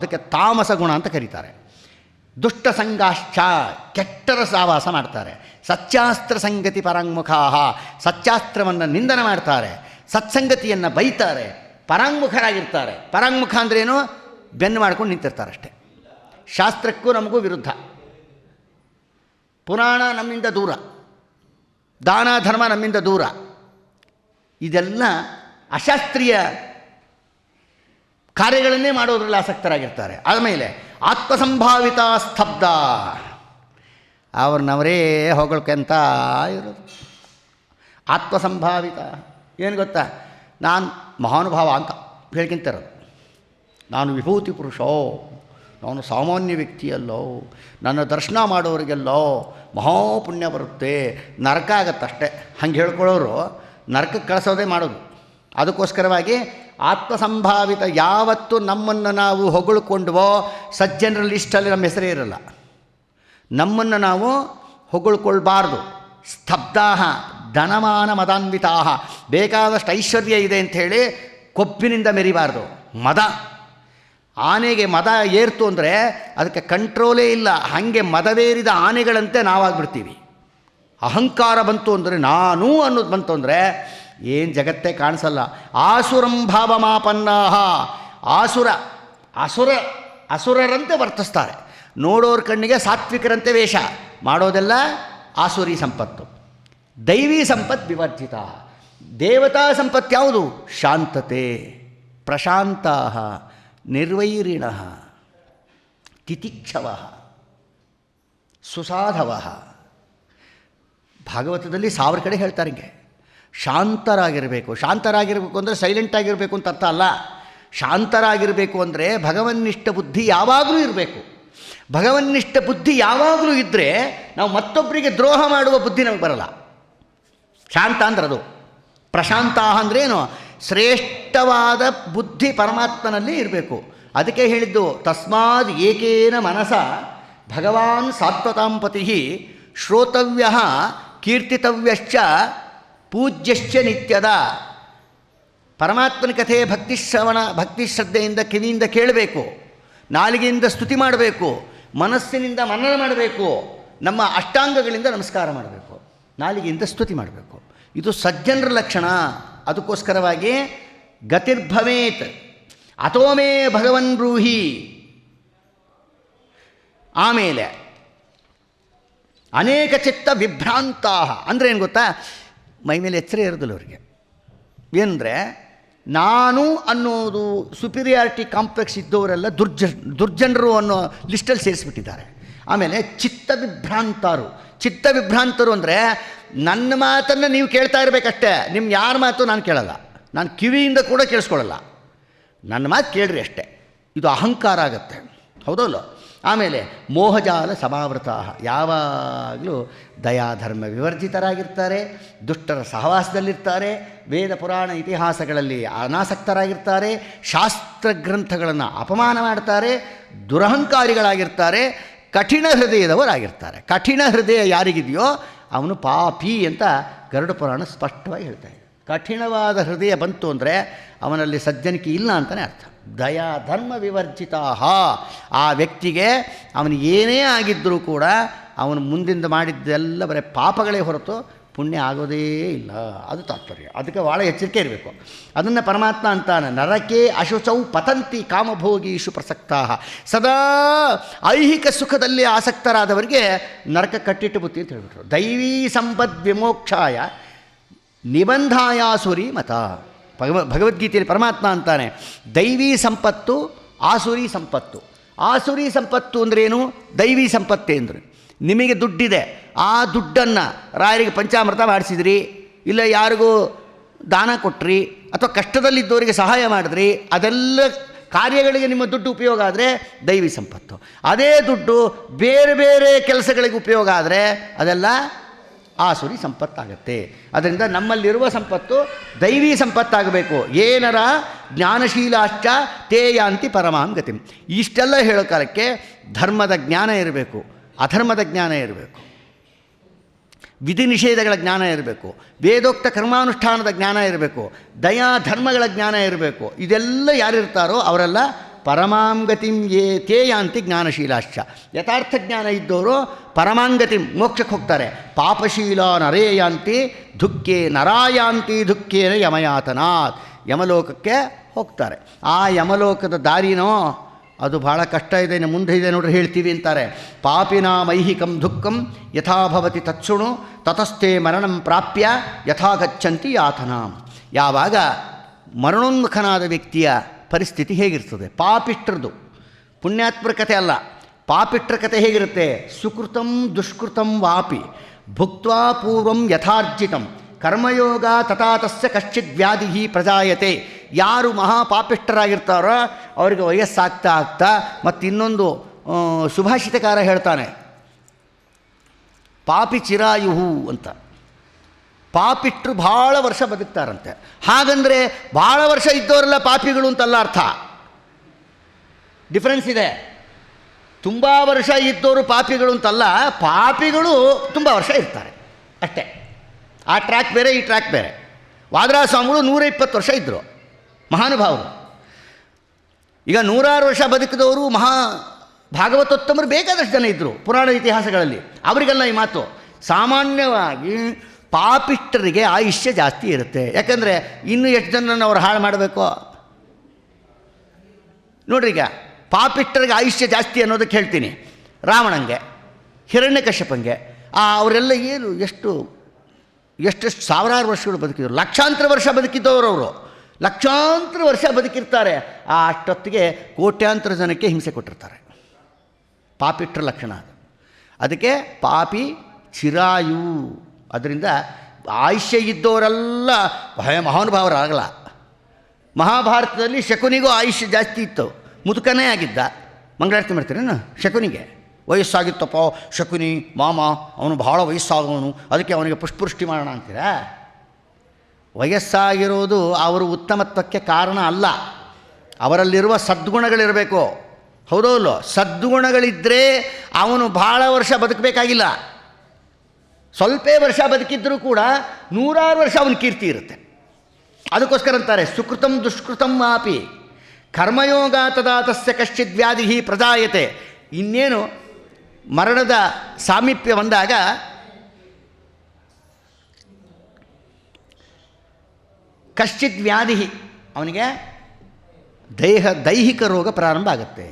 ಅದಕ್ಕೆ ತಾಮಸ ಗುಣ ಅಂತ ಕರೀತಾರೆ. ದುಷ್ಟ ಸಂಗಾಶ್ಚ ಕೆಟ್ಟರ ಸಾವಾಸ ಮಾಡ್ತಾರೆ. ಸತ್ಯಾಸ್ತ್ರ ಸಂಗತಿ ಪರಾಂಗುಖಾಹ ಸತ್ಯಾಸ್ತ್ರವನ್ನು ನಿಂದನೆ ಮಾಡ್ತಾರೆ. ಸತ್ಸಂಗತಿಯನ್ನು ಬೈತಾರೆ. ಪರಾಂಗುಖರಾಗಿರ್ತಾರೆ ಪರಾಂಗುಖ ಅಂದ್ರೇನು ಬೆನ್ನು ಮಾಡ್ಕೊಂಡು ನಿಂತಿರ್ತಾರೆ ಅಷ್ಟೇ ಶಾಸ್ತ್ರಕ್ಕೂ ನಮಗೂ ವಿರುದ್ಧ. ಪುರಾಣ ನಮ್ಮಿಂದ ದೂರ. ದಾನ ಧರ್ಮ ನಮ್ಮಿಂದ ದೂರ. ಇದೆಲ್ಲ ಅಶಾಸ್ತ್ರೀಯ ಕಾರ್ಯಗಳನ್ನೇ ಮಾಡೋದ್ರಲ್ಲಿ ಆಸಕ್ತರಾಗಿರ್ತಾರೆ. ಆದಮೇಲೆ ಆತ್ಮಸಂಭಾವಿತ ಸ್ತಬ್ಧ. ಅವ್ರನ್ನವರೇ ಹೊಗಳ್ಕೆಂತ ಇರೋದು. ಆತ್ಮಸಂಭಾವಿತ. ಏನು ಗೊತ್ತಾ? ನಾನು ಮಹಾನುಭಾವ ಅಂತ ಹೇಳ್ಕೊಂತಿರೋದು. ನಾನು ವಿಭೂತಿ ಪುರುಷೋ, ನಾನು ಸಾಮಾನ್ಯ ವ್ಯಕ್ತಿಯಲ್ಲೋ, ನನ್ನ ದರ್ಶನ ಮಾಡೋರಿಗೆಲ್ಲೋ ಮಹಾಪುಣ್ಯ ಬರುತ್ತೆ, ನರಕ ಆಗತ್ತಷ್ಟೇ. ಹಂಗೆ ಹೇಳ್ಕೊಳ್ಳೋರು ನರಕಕ್ಕೆ ಕಳಿಸೋದೇ ಮಾಡೋದು. ಅದಕ್ಕೋಸ್ಕರವಾಗಿ ಆತ್ಮಸಂಭಾವಿತ ಯಾವತ್ತು ನಮ್ಮನ್ನು ನಾವು ಹೊಗಳ್ಕೊಂಡ್ವೋ ಸಜ್ಜನರ ಲಿಸ್ಟಲ್ಲಿ ನಮ್ಮ ಹೆಸರೇ ಇರಲ್ಲ. ನಮ್ಮನ್ನು ನಾವು ಹೊಗಳ್ಕೊಳ್ಬಾರ್ದು. ಸ್ತಬ್ಧಾಹ, ಧನಮಾನ ಮದಾನ್ವಿತಾಹ, ಬೇಕಾದಷ್ಟು ಐಶ್ವರ್ಯ ಇದೆ ಅಂಥೇಳಿ ಕೊಬ್ಬಿನಿಂದ ಮೆರಿಬಾರ್ದು. ಮದ. ಆನೆಗೆ ಮದ ಏರ್ತು ಅಂದರೆ ಅದಕ್ಕೆ ಕಂಟ್ರೋಲೇ ಇಲ್ಲ. ಹಾಗೆ ಮದವೇರಿದ ಆನೆಗಳಂತೆ ನಾವಾಗ್ಬಿಡ್ತೀವಿ. ಅಹಂಕಾರ ಬಂತು ಅಂದರೆ ನಾನು ಅನ್ನೋದು ಬಂತು ಅಂದರೆ ಏನು ಜಗತ್ತೇ ಕಾಣಿಸಲ್ಲ. ಆಸುರಂ ಭಾವಮಾಪನ್ನಾಹ. ಆಸುರ, ಅಸುರ, ಅಸುರರಂತೆ ವರ್ತಿಸ್ತಾರೆ. ನೋಡೋರ ಕಣ್ಣಿಗೆ ಸಾತ್ವಿಕರಂತೆ ವೇಷ. ಮಾಡೋದೆಲ್ಲ ಆಸುರಿ ಸಂಪತ್ತು. ದೈವಿ ಸಂಪತ್ ವಿವರ್ಜಿತ ದೇವತಾ ಸಂಪತ್ತು ಯಾವುದು? ಶಾಂತತೆ ಪ್ರಶಾಂತ ನಿರ್ವೈರಿಣ, ತಿತಿಕ್ಷವ, ಸುಸಾಧವ. ಭಾಗವತದಲ್ಲಿ ಸಾವಿರ ಕಡೆ ಹೇಳ್ತಾರೆ ಹಿಂಗೆ. ಶಾಂತರಾಗಿರಬೇಕು. ಶಾಂತರಾಗಿರಬೇಕು ಅಂದರೆ ಸೈಲೆಂಟ್ ಆಗಿರಬೇಕು ಅಂತ ಅರ್ಥ ಅಲ್ಲ. ಶಾಂತರಾಗಿರಬೇಕು ಅಂದರೆ ಭಗವನ್ನಿಷ್ಠ ಬುದ್ಧಿ ಯಾವಾಗಲೂ ಇರಬೇಕು. ಭಗವನ್ನಿಷ್ಠ ಬುದ್ಧಿ ಯಾವಾಗಲೂ ಇದ್ದರೆ ನಾವು ಮತ್ತೊಬ್ಬರಿಗೆ ದ್ರೋಹ ಮಾಡುವ ಬುದ್ಧಿ ನಮಗೆ ಬರಲ್ಲ. ಶಾಂತ ಅಂದ್ರೆ ಅದು. ಪ್ರಶಾಂತ ಅಂದ್ರೇನು ಶ್ರೇಷ್ಠವಾದ ಬುದ್ಧಿ ಪರಮಾತ್ಮನಲ್ಲಿ ಇರಬೇಕು. ಅದಕ್ಕೆ ಹೇಳಿದ್ದು, ತಸ್ಮಾದ್ ಏಕೇನ ಮನಸ ಭಗವಾನ್ ಸಾತ್ವತಾಂಪತಿ ಶ್ರೋತವ್ಯ ಕೀರ್ತಿತವ್ಯಶ್ಚ ಪೂಜ್ಯಶ್ಚ ನಿತ್ಯದ. ಪರಮಾತ್ಮನ ಕಥೆ ಭಕ್ತಿ ಶ್ರವಣ, ಭಕ್ತಿ ಶ್ರದ್ಧೆಯಿಂದ, ಕಿವಿಯಿಂದ ಕೇಳಬೇಕು, ನಾಲಿಗೆಯಿಂದ ಸ್ತುತಿ ಮಾಡಬೇಕು, ಮನಸ್ಸಿನಿಂದ ಮನನ ಮಾಡಬೇಕು, ನಮ್ಮ ಅಷ್ಟಾಂಗಗಳಿಂದ ನಮಸ್ಕಾರ ಮಾಡಬೇಕು, ನಾಲಿಗೆಯಿಂದ ಸ್ತುತಿ ಮಾಡಬೇಕು. ಇದು ಸಜ್ಜನರ ಲಕ್ಷಣ. ಅದಕ್ಕೋಸ್ಕರವಾಗಿ ಗತಿರ್ಭವೇತ್, ಅಥೋಮೇ ಭಗವನ್ ಬ್ರೂಹಿ. ಆಮೇಲೆ ಅನೇಕ ಚಿತ್ತ ವಿಭ್ರಾಂತ ಅಂದರೆ ಏನು ಗೊತ್ತಾ? ಮೈ ಮೇಲೆ ಎಚ್ಚರ ಇರೋದಿಲ್ಲ ಅವರಿಗೆ. ಏನಂದರೆ, ನಾನು ಅನ್ನೋದು ಸುಪೀರಿಯಾರಿಟಿ ಕಾಂಪ್ಲೆಕ್ಸ್ ಇದ್ದವರೆಲ್ಲ ದುರ್ಜ ದುರ್ಜನರು ಅನ್ನೋ ಲಿಸ್ಟಲ್ಲಿ ಸೇರಿಸ್ಬಿಟ್ಟಿದ್ದಾರೆ. ಆಮೇಲೆ ಚಿತ್ತ ವಿಭ್ರಾಂತರು ಚಿತ್ತ ವಿಭ್ರಾಂತರು ಅಂದರೆ, ನನ್ನ ಮಾತನ್ನು ನೀವು ಕೇಳ್ತಾ ಇರಬೇಕಷ್ಟೇ ನಿಮ್ಮ ಯಾರ ಮಾತು ನಾನು ಕೇಳಲ್ಲ. ನಾನು ಕಿವಿಯಿಂದ ಕೂಡ ಕೇಳಿಸ್ಕೊಳ್ಳಲ್ಲ. ನನ್ನ ಮಾತು ಕೇಳ್ರಿ ಅಷ್ಟೇ. ಇದು ಅಹಂಕಾರ ಆಗತ್ತೆ. ಹೌದಲ್ಲ ಆಮೇಲೆ ಮೋಹಜಾಲ ಸಮಾವೃತ ಯಾವಾಗಲೂ ದಯಾಧರ್ಮ ವಿವರ್ಜಿತರಾಗಿರ್ತಾರೆ, ದುಷ್ಟರ ಸಹವಾಸದಲ್ಲಿರ್ತಾರೆ, ವೇದ ಪುರಾಣ ಇತಿಹಾಸಗಳಲ್ಲಿ ಅನಾಸಕ್ತರಾಗಿರ್ತಾರೆ, ಶಾಸ್ತ್ರ ಗ್ರಂಥಗಳನ್ನು ಅಪಮಾನ ಮಾಡ್ತಾರೆ, ದುರಹಂಕಾರಿಗಳಾಗಿರ್ತಾರೆ, ಕಠಿಣ ಹೃದಯದವರಾಗಿರ್ತಾರೆ. ಕಠಿಣ ಹೃದಯ ಯಾರಿಗಿದೆಯೋ ಅವನು ಪಾಪಿ ಅಂತ ಗರುಡ ಪುರಾಣ ಸ್ಪಷ್ಟವಾಗಿ ಹೇಳ್ತಾ ಇದೆ. ಕಠಿಣವಾದ ಹೃದಯ ಬಂತು ಅಂದರೆ ಅವನಲ್ಲಿ ಸಜ್ಜನಿಕೆ ಇಲ್ಲ ಅಂತಲೇ ಅರ್ಥ. ದಯಾ ಧರ್ಮ ವಿವರ್ಜಿತ ಆ ವ್ಯಕ್ತಿಗೆ ಅವನು ಏನೇ ಆಗಿದ್ದರೂ ಕೂಡ ಅವನು ಮುಂದಿಂದ ಮಾಡಿದ್ದೆಲ್ಲ ಬರೀ ಪಾಪಗಳೇ ಹೊರತು ಪುಣ್ಯ ಆಗೋದೇ ಇಲ್ಲ. ಅದು ತಾತ್ಪರ್ಯ. ಅದಕ್ಕೆ ಭಾಳ ಎಚ್ಚರಿಕೆ ಇರಬೇಕು. ಅದನ್ನು ಪರಮಾತ್ಮ ಅಂತಾನೆ, ನರಕೆ ಅಶುಚೌ ಪತಂತಿ ಕಾಮಭೋಗೀಶು ಪ್ರಸಕ್ತಾ ಸದಾ ಐಹಿಕ ಸುಖದಲ್ಲಿ ಆಸಕ್ತರಾದವರಿಗೆ ನರಕ ಕಟ್ಟಿಟ್ಟು ಬುತ್ತಿ ಅಂತ ಹೇಳ್ಬಿಟ್ರು. ದೈವೀ ಸಂಪದ್ ವಿಮೋಕ್ಷಾಯ ನಿಬಂಧಾಯಾಸುರಿ ಮತ. ಭಗವ, ಭಗವದ್ಗೀತೆಯಲ್ಲಿ ಪರಮಾತ್ಮ ಅಂತಾನೆ. ದೈವಿ ಸಂಪತ್ತು, ಆಸುರಿ ಸಂಪತ್ತು. ಆಸುರಿ ಸಂಪತ್ತು ಅಂದ್ರೇನು? ದೈವಿ ಸಂಪತ್ತೆ ಅಂದರೆ. ನಿಮಗೆ ದುಡ್ಡಿದೆ. ಆ ದುಡ್ಡನ್ನು ರಾಯರಿಗೆ ಪಂಚಾಮೃತ ಮಾಡಿಸಿದ್ರಿ, ಇಲ್ಲ ಯಾರಿಗೂ ದಾನ ಕೊಟ್ಟ್ರಿ ಅಥವಾ ಕಷ್ಟದಲ್ಲಿದ್ದವರಿಗೆ ಸಹಾಯ ಮಾಡಿದ್ರಿ, ಅದೆಲ್ಲ ಕಾರ್ಯಗಳಿಗೆ ನಿಮ್ಮ ದುಡ್ಡು ಉಪಯೋಗ ಆದರೆ ದೈವಿ ಸಂಪತ್ತು. ಅದೇ ದುಡ್ಡು ಬೇರೆ ಬೇರೆ ಕೆಲಸಗಳಿಗೆ ಉಪಯೋಗ ಆದರೆ ಅದೆಲ್ಲ ಆಸುರಿ ಸಂಪತ್ತಾಗತ್ತೆ. ಅದರಿಂದ ನಮ್ಮಲ್ಲಿರುವ ಸಂಪತ್ತು ದೈವೀ ಸಂಪತ್ತಾಗಬೇಕು. ಏನರ ಜ್ಞಾನಶೀಲಾಶ್ಚ ತೇಯಾಂತಿ ಪರಮಾಂಗತಿ ಇಷ್ಟೆಲ್ಲ ಹೇಳೋ ಕಾಲಕ್ಕೆ ಧರ್ಮದ ಜ್ಞಾನ ಇರಬೇಕು. ಅಧರ್ಮದ ಜ್ಞಾನ ಇರಬೇಕು. ವಿಧಿ ನಿಷೇಧಗಳ ಜ್ಞಾನ ಇರಬೇಕು. ವೇದೋಕ್ತ ಕರ್ಮಾನುಷ್ಠಾನದ ಜ್ಞಾನ ಇರಬೇಕು. ದಯಾ ಧರ್ಮಗಳ ಜ್ಞಾನ ಇರಬೇಕು. ಇದೆಲ್ಲ ಯಾರಿರ್ತಾರೋ ಅವರೆಲ್ಲ ಪರಮಾಂಗತಿಂ ಯೇ ತೇ ಯಾಂತಿ ಜ್ಞಾನಶೀಲಾಶ್ಚ. ಯಥಾರ್ಥ ಜ್ಞಾನ ಇದ್ದವರು ಪರಮಾಂಗತಿಂ ಮೋಕ್ಷಕ್ಕೆ ಹೋಗ್ತಾರೆ. ಪಾಪಶೀಲ ನರೇ ಯಾಂತಿ ದುಃಖೇ ನರಾಯಾಂತಿ ದುಃಖೇನ ಯಮಯಾತನಾತ್. ಯಮಲೋಕಕ್ಕೆ ಹೋಗ್ತಾರೆ. ಆ ಯಮಲೋಕದ ದಾರಿನೋ, ಅದು ಭಾಳ ಕಷ್ಟ ಇದೆ ಮುಂದೆ ಇದೆ ನೋಡ್ರಿ ಹೇಳ್ತೀವಿ ಅಂತಾರೆ. ಪಾಪಿನ ಮೈಹಿಕಂ ದುಃಖಂ ಯಥಾಭವತಿ ತತ್ಸುಣು, ತತಸ್ಥೆ ಮರಣಂ ಪ್ರಾಪ್ಯ, ಯಥಾ ಗಚ್ಚಂತಿ ಯಾತನಾಂ. ಯಾವಾಗ ಮರಣೋನ್ಮುಖನಾದ ವ್ಯಕ್ತಿಯ ಪರಿಸ್ಥಿತಿ ಹೇಗಿರ್ತದೆ? ಪಾಪಿಷ್ಟ್ರದು ಪುಣ್ಯಾತ್ಮರ ಕಥೆ ಅಲ್ಲ. ಪಾಪಿಷ್ಟ್ರ ಕಥೆ ಹೇಗಿರುತ್ತೆ? ಸುಕೃತಂ ದುಷ್ಕೃತಂ ವಾಪಿ. ಭುಕ್ತ್ವಾ ಪೂರ್ವಂ ಯಥಾರ್ಜಿತಂ. ಕರ್ಮಯೋಗ ತಥಾ ತಸ್ಯ ಕಶ್ಚಿತ್ ವ್ಯಾಧಿ ಪ್ರಜಾಯತೆ. ಯಾರು ಮಹಾಪಾಪಿಷ್ಠರಾಗಿರ್ತಾರೋ ಅವರಿಗೆ ವಯಸ್ಸಾಗ್ತಾ ಆಗ್ತಾ ಮತ್ತು ಇನ್ನೊಂದು ಸುಭಾಷಿತಕಾರ ಹೇಳ್ತಾನೆ. ಪಾಪಿ ಚಿರಾಯುಹು ಅಂತ. ಪಾಪಿಟ್ರು ಭಾಳ ವರ್ಷ ಬದುಕ್ತಾರಂತೆ. ಹಾಗಂದರೆ ಭಾಳ ವರ್ಷ ಇದ್ದವರೆಲ್ಲ ಪಾಪಿಗಳು ಅಂತಲ್ಲ ಅರ್ಥ? ಡಿಫ್ರೆನ್ಸ್ ಇದೆ. ತುಂಬ ವರ್ಷ ಇದ್ದವರು ಪಾಪಿಗಳು ಅಂತಲ್ಲ, ಪಾಪಿಗಳು ತುಂಬ ವರ್ಷ ಇರ್ತಾರೆ. ಅಷ್ಟೇ. ಆ ಟ್ರ್ಯಾಕ್ ಬೇರೆ, ಈ ಟ್ರ್ಯಾಕ್ ಬೇರೆ. ವಾದ್ರಾ ಸ್ವಾಮಿಗಳು ನೂರ ಇಪ್ಪತ್ತು ವರ್ಷ ಇದ್ದರು ಮಹಾನುಭಾವರು. ಈಗ ನೂರಾರು ವರ್ಷ ಬದುಕಿದವರು ಮಹಾ ಭಾಗವತೋತ್ತಮರು ಬೇಕಾದಷ್ಟು ಜನ ಇದ್ದರು ಪುರಾಣ ಇತಿಹಾಸಗಳಲ್ಲಿ. ಅವರಿಗೆಲ್ಲ ಈ ಮಾತು. ಸಾಮಾನ್ಯವಾಗಿ ಪಾಪಿಷ್ಠರಿಗೆ ಆಯುಷ್ಯ ಜಾಸ್ತಿ ಇರುತ್ತೆ. ಯಾಕಂದರೆ ಇನ್ನೂ ಎಷ್ಟು ಜನರನ್ನು ಅವ್ರು ಹಾಳು ಮಾಡಬೇಕು? ನೋಡ್ರಿ ಈಗ ಪಾಪಿಟ್ಟರಿಗೆ ಆಯುಷ್ಯ ಜಾಸ್ತಿ ಅನ್ನೋದಕ್ಕೆ ಹೇಳ್ತೀನಿ. ರಾವಣಂಗೆ, ಹಿರಣ್ಯಕಶ್ಯಪಂಗೆ, ಆ ಅವರೆಲ್ಲ ಏನು ಎಷ್ಟು, ಎಷ್ಟೆಷ್ಟು ಸಾವಿರಾರು ವರ್ಷಗಳು ಬದುಕಿದ್ರು. ಲಕ್ಷಾಂತರ ವರ್ಷ ಬದುಕಿದ್ದವರು ಅವರು. ಲಕ್ಷಾಂತರ ವರ್ಷ ಬದುಕಿರ್ತಾರೆ. ಆ ಅಷ್ಟೊತ್ತಿಗೆ ಕೋಟ್ಯಾಂತರ ಜನಕ್ಕೆ ಹಿಂಸೆ ಕೊಟ್ಟಿರ್ತಾರೆ. ಪಾಪಿಟ್ರ ಲಕ್ಷಣ ಅದು. ಅದಕ್ಕೆ ಪಾಪಿ ಚಿರಾಯು. ಅದರಿಂದ ಆಯುಷ್ಯ ಇದ್ದವರೆಲ್ಲ ಭಯ ಮಹಾನುಭಾವರಾಗಲ್ಲ. ಮಹಾಭಾರತದಲ್ಲಿ ಶಕುನಿಗೂ ಆಯುಷ್ಯ ಜಾಸ್ತಿ ಇತ್ತು. ಮುದುಕನೇ ಆಗಿದ್ದ. ಮಂಗಳಾರತಿ ಮಾಡ್ತೀರೇನು? ಶಕುನಿಗೆ. ವಯಸ್ಸಾಗಿತ್ತಪ್ಪ, ಶಕುನಿ, ಮಾಮ, ಅವನು ಭಾಳ ವಯಸ್ಸಾದವನು, ಅದಕ್ಕೆ ಅವನಿಗೆ ಪುಷ್ಪೃಷ್ಟಿ ಮಾಡೋಣ ಅಂತೀರಾ? ವಯಸ್ಸಾಗಿರೋದು ಅವರು ಉತ್ತಮತ್ವಕ್ಕೆ ಕಾರಣ ಅಲ್ಲ. ಅವರಲ್ಲಿರುವ ಸದ್ಗುಣಗಳಿರಬೇಕು. ಹೌದೋ ಇಲ್ಲೋ ಸದ್ಗುಣಗಳಿದ್ದರೆ ಅವನು ಭಾಳ ವರ್ಷ ಬದುಕಬೇಕಾಗಿಲ್ಲ. ಸ್ವಲ್ಪೇ ವರ್ಷ ಬದುಕಿದ್ದರೂ ಕೂಡ ನೂರಾರು ವರ್ಷ ಅವನ ಕೀರ್ತಿ ಇರುತ್ತೆ. ಅದಕ್ಕೋಸ್ಕರ ಅಂತಾರೆ, ಸುಕೃತಂ ದುಷ್ಕೃತಂ ಮಾಪಿ, ಕರ್ಮಯೋಗ ತದಾ ತಸ್ಯ ಕಶ್ಚಿತ್ ವ್ಯಾಧಿ ಪ್ರಜಾಯತೆ. ಇನ್ನೇನು, ಮರಣದ ಸಾಮೀಪ್ಯ ಬಂದಾಗ ಕಶ್ಚಿತ್ ವ್ಯಾಧಿ ಅವನಿಗೆ ದೈಹ, ದೈಹಿಕ ರೋಗ ಪ್ರಾರಂಭ ಆಗುತ್ತೆ.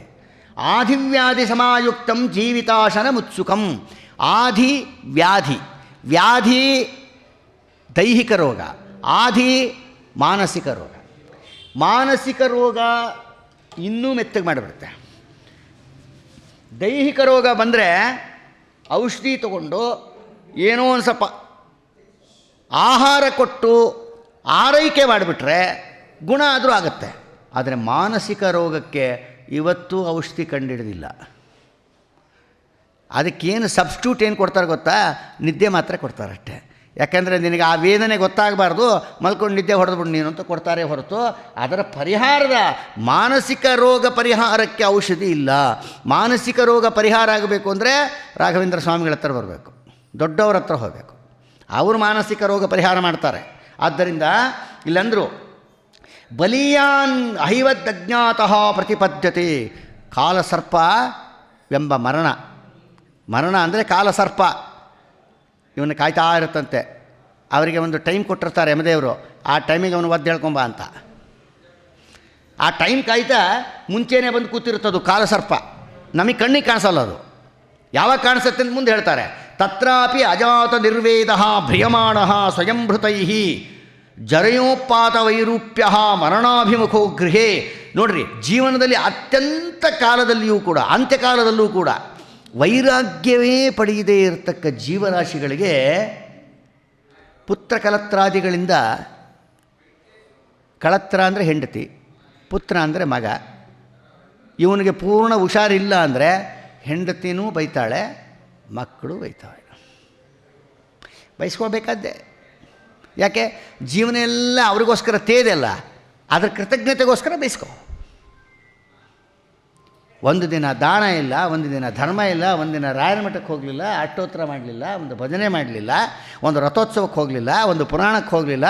ಆಧಿವ್ಯಾಧಿ ಸಮಾಯುಕ್ತಂ ಜೀವಿತಾಶನ ಮುತ್ಸುಕಂ ಆಧಿ ವ್ಯಾಧಿ ವ್ಯಾಧಿ ದೈಹಿಕ ರೋಗ ಆಧಿ ಮಾನಸಿಕ ರೋಗ. ಮಾನಸಿಕ ರೋಗ ಇನ್ನೂ ಮೆತ್ತಗೆ ಮಾಡಿಬಿಡುತ್ತೆ. ದೈಹಿಕ ರೋಗ ಬಂದರೆ ಔಷಧಿ ತಗೊಂಡು ಏನೋ ಒಂದು ಸ್ವಲ್ಪ ಆಹಾರ ಕೊಟ್ಟು ಆರೈಕೆ ಮಾಡಿಬಿಟ್ರೆ ಗುಣ ಆದರೂ ಆಗುತ್ತೆ. ಆದರೆ ಮಾನಸಿಕ ರೋಗಕ್ಕೆ ಇವತ್ತು ಔಷಧಿ ಕಂಡುಹಿಡಿದಿಲ್ಲ ಅದಕ್ಕೇನು ಸಬ್ಸ್ಟ್ಯೂಟ್ ಏನು ಕೊಡ್ತಾರೆ ಗೊತ್ತಾ? ನಿದ್ದೆ ಮಾತ್ರ ಕೊಡ್ತಾರೆ ಯಾಕೆಂದರೆ ಯಾಕಂದರೆ ನಿನಗೆ ಆ ವೇದನೆ ಗೊತ್ತಾಗಬಾರ್ದು, ಮಲ್ಕೊಂಡು ನಿದ್ದೆ ಹೊಡೆದ್ಬಿಡು ನೀನು ಅಂತ ಕೊಡ್ತಾರೆ ಹೊರತು, ಅದರ ಪರಿಹಾರದ ಮಾನಸಿಕ ರೋಗ ಪರಿಹಾರಕ್ಕೆ ಔಷಧಿ ಇಲ್ಲ. ಮಾನಸಿಕ ರೋಗ ಪರಿಹಾರ ಆಗಬೇಕು ಅಂದರೆ ರಾಘವೇಂದ್ರ ಸ್ವಾಮಿಗಳ ಹತ್ರ ಬರಬೇಕು. ದೊಡ್ಡವ್ರ ಹತ್ರ ಹೋಗಬೇಕು. ಅವರು ಮಾನಸಿಕ ರೋಗ ಪರಿಹಾರ ಮಾಡ್ತಾರೆ. ಆದ್ದರಿಂದ ಇಲ್ಲಂದರು, ಬಲಿಯಾನ್ ಐವತ್ತಜ್ಞಾತಃ ಪ್ರತಿಪದ್ಧತೆ ಕಾಲಸರ್ಪ ಎಂಬ ಮರಣ. ಮರಣ ಅಂದರೆ ಕಾಲಸರ್ಪ. ಇವನು ಕಾಯ್ತಾ ಇರುತ್ತಂತೆ. ಅವರಿಗೆ ಒಂದು ಟೈಮ್ ಕೊಟ್ಟಿರ್ತಾರೆ ಯಮದೇವರು ಆ ಟೈಮಿಗೆ ಅವನು ಒದ್ದು ಹೇಳ್ಕೊಂಬ ಅಂತ. ಆ ಟೈಮ್ ಕಾಯ್ತಾ ಮುಂಚೆನೇ ಬಂದು ಕೂತಿರುತ್ತದು ಕಾಲಸರ್ಪ. ನಮಗೆ ಕಣ್ಣಿಗೆ ಕಾಣಿಸಲ್ಲ ಅದು. ಯಾವಾಗ ಕಾಣಿಸುತ್ತೆ ಅಂತ ಮುಂದೆ ಹೇಳ್ತಾರೆ. ತತ್ರಾಪಿ ಅಜಾತ ನಿರ್ವೇದ ಭ್ರಿಯಮಾಣ ಸ್ವಯಂಭೃತೈ ಜರಯೋಪಾತ ವೈರೂಪ್ಯ ಮರಣಾಭಿಮುಖೋ ಗೃಹೇ. ನೋಡ್ರಿ, ಜೀವನದಲ್ಲಿ ಅತ್ಯಂತ ಕಾಲದಲ್ಲಿಯೂ ಕೂಡ, ಅಂತ್ಯಕಾಲದಲ್ಲೂ ಕೂಡ ವೈರಾಗ್ಯವೇ ಪಡೆಯದೇ ಇರತಕ್ಕ ಜೀವರಾಶಿಗಳಿಗೆ ಪುತ್ರ ಕಲತ್ರಾದಿಗಳಿಂದ ಕಳತ್ರ ಅಂದರೆ ಹೆಂಡತಿ, ಪುತ್ರ ಅಂದರೆ ಮಗ. ಇವನಿಗೆ ಪೂರ್ಣ ಹುಷಾರಿಲ್ಲ ಅಂದರೆ ಹೆಂಡತಿನೂ ಬೈತಾಳೆ, ಮಕ್ಕಳು ಬೈತಾಳೆ ಬಯಸ್ಕೋಬೇಕಾದ್ದೆ ಯಾಕೆ? ಜೀವನ ಎಲ್ಲ ಅವ್ರಿಗೋಸ್ಕರ ತೇದೆಲ್ಲ ಅದರ ಕೃತಜ್ಞತೆಗೋಸ್ಕರ ಬಯಸ್ಕೋ. ಒಂದು ದಿನ ದಾನ ಇಲ್ಲ, ಒಂದು ದಿನ ಧರ್ಮ ಇಲ್ಲ, ಒಂದು ದಿನ ರಾಯರ ಮಠಕ್ಕೆ ಹೋಗಲಿಲ್ಲ, ಅಷ್ಟೋತ್ತರ ಮಾಡಲಿಲ್ಲ, ಒಂದು ಭಜನೆ ಮಾಡಲಿಲ್ಲ, ಒಂದು ರಥೋತ್ಸವಕ್ಕೆ ಹೋಗಲಿಲ್ಲ, ಒಂದು ಪುರಾಣಕ್ಕೆ ಹೋಗಲಿಲ್ಲ,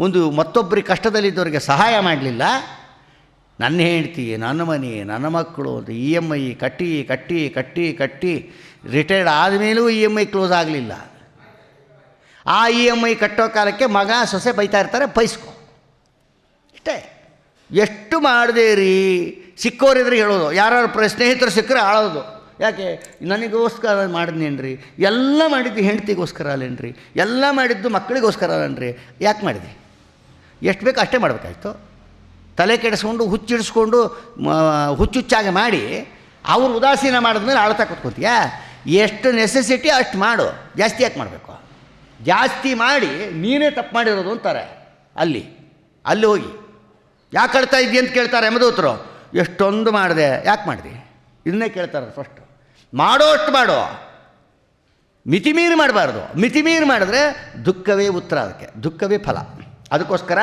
ಒಂದು ಮತ್ತೊಬ್ಬರಿಗೆ ಕಷ್ಟದಲ್ಲಿದ್ದವರಿಗೆ ಸಹಾಯ ಮಾಡಲಿಲ್ಲ. ನನ್ನ ಹೆಂಡ್ತಿ, ನನ್ನ ಮನೆ, ನನ್ನ ಮಕ್ಕಳು ಅಂತ ಇ ಎಂ ಐ ಕಟ್ಟಿ ಕಟ್ಟಿ ಕಟ್ಟಿ ಕಟ್ಟಿ ರಿಟೈರ್ಡ್ ಆದಮೇಲೂ ಇ ಎಂ ಐ ಕ್ಲೋಸ್ ಆಗಲಿಲ್ಲ. ಆ ಇ ಎಂ ಐ ಕಟ್ಟೋ ಕಾಲಕ್ಕೆ ಮಗ ಸೊಸೆ ಬೈತಾ ಇರ್ತಾರೆ, ಬೈಸ್ಕೊ. ಇಷ್ಟೇ. ಎಷ್ಟು ಮಾಡಿದೆ ರೀ? ಸಿಕ್ಕೋರಿದ್ರೆ ಹೇಳೋದು. ಯಾರು ಪ್ರ, ಸ್ನೇಹಿತರು ಸಿಕ್ಕರೆ ಆಳೋದು. ಯಾಕೆ? ನನಗೋಸ್ಕರ ಮಾಡಿದ್ನೇನ್ರಿ? ಎಲ್ಲ ಮಾಡಿದ್ದು ಹೆಂಡ್ತಿಗೋಸ್ಕರ ಅಲ್ಲೇನ್ರಿ? ಎಲ್ಲ ಮಾಡಿದ್ದು ಮಕ್ಕಳಿಗೋಸ್ಕರ ಅಲ್ಲೇನ್ರಿ? ಯಾಕೆ ಮಾಡಿದೆ? ಎಷ್ಟು ಬೇಕು ಅಷ್ಟೇ ಮಾಡಬೇಕಾಯ್ತು. ತಲೆ ಕೆಡಿಸ್ಕೊಂಡು, ಹುಚ್ಚಿಡಿಸ್ಕೊಂಡು ಹುಚ್ಚುಚ್ಚಾಗಿ ಮಾಡಿ, ಅವ್ರು ಉದಾಸೀನ ಮಾಡಿದ್ಮೇಲೆ ಆಳ್ತಾ ಕೂತ್ಕೋತೀಯ? ಎಷ್ಟು ನೆಸೆಸಿಟಿ ಅಷ್ಟು ಮಾಡು. ಜಾಸ್ತಿ ಯಾಕೆ ಮಾಡಬೇಕು? ಜಾಸ್ತಿ ಮಾಡಿ ನೀನೇ ತಪ್ಪು ಮಾಡಿರೋದು ಅಂತಾರೆ. ಅಲ್ಲಿ. ಅಲ್ಲಿ ಹೋಗಿ. ಯಾಕೆ ಕಳ್ತಾ ಇದ್ದೀಯ ಅಂತ ಕೇಳ್ತಾರೆ ಯಮದೂತರು. ಎಷ್ಟೊಂದು ಮಾಡಿದೆ. ಯಾಕೆ ಮಾಡಿದೆ? ಇದನ್ನೇ ಕೇಳ್ತಾರೆ ಫಸ್ಟು. ಮಾಡೋ ಅಷ್ಟು ಮಾಡೋ. ಮಿತಿಮೀರಿ ಮಾಡಬಾರ್ದು. ಮಿತಿಮೀರಿ ಮಾಡಿದ್ರೆ ದುಃಖವೇ ಉತ್ತರ ಅದಕ್ಕೆ. ದುಃಖವೇ ಫಲ. ಅದಕ್ಕೋಸ್ಕರ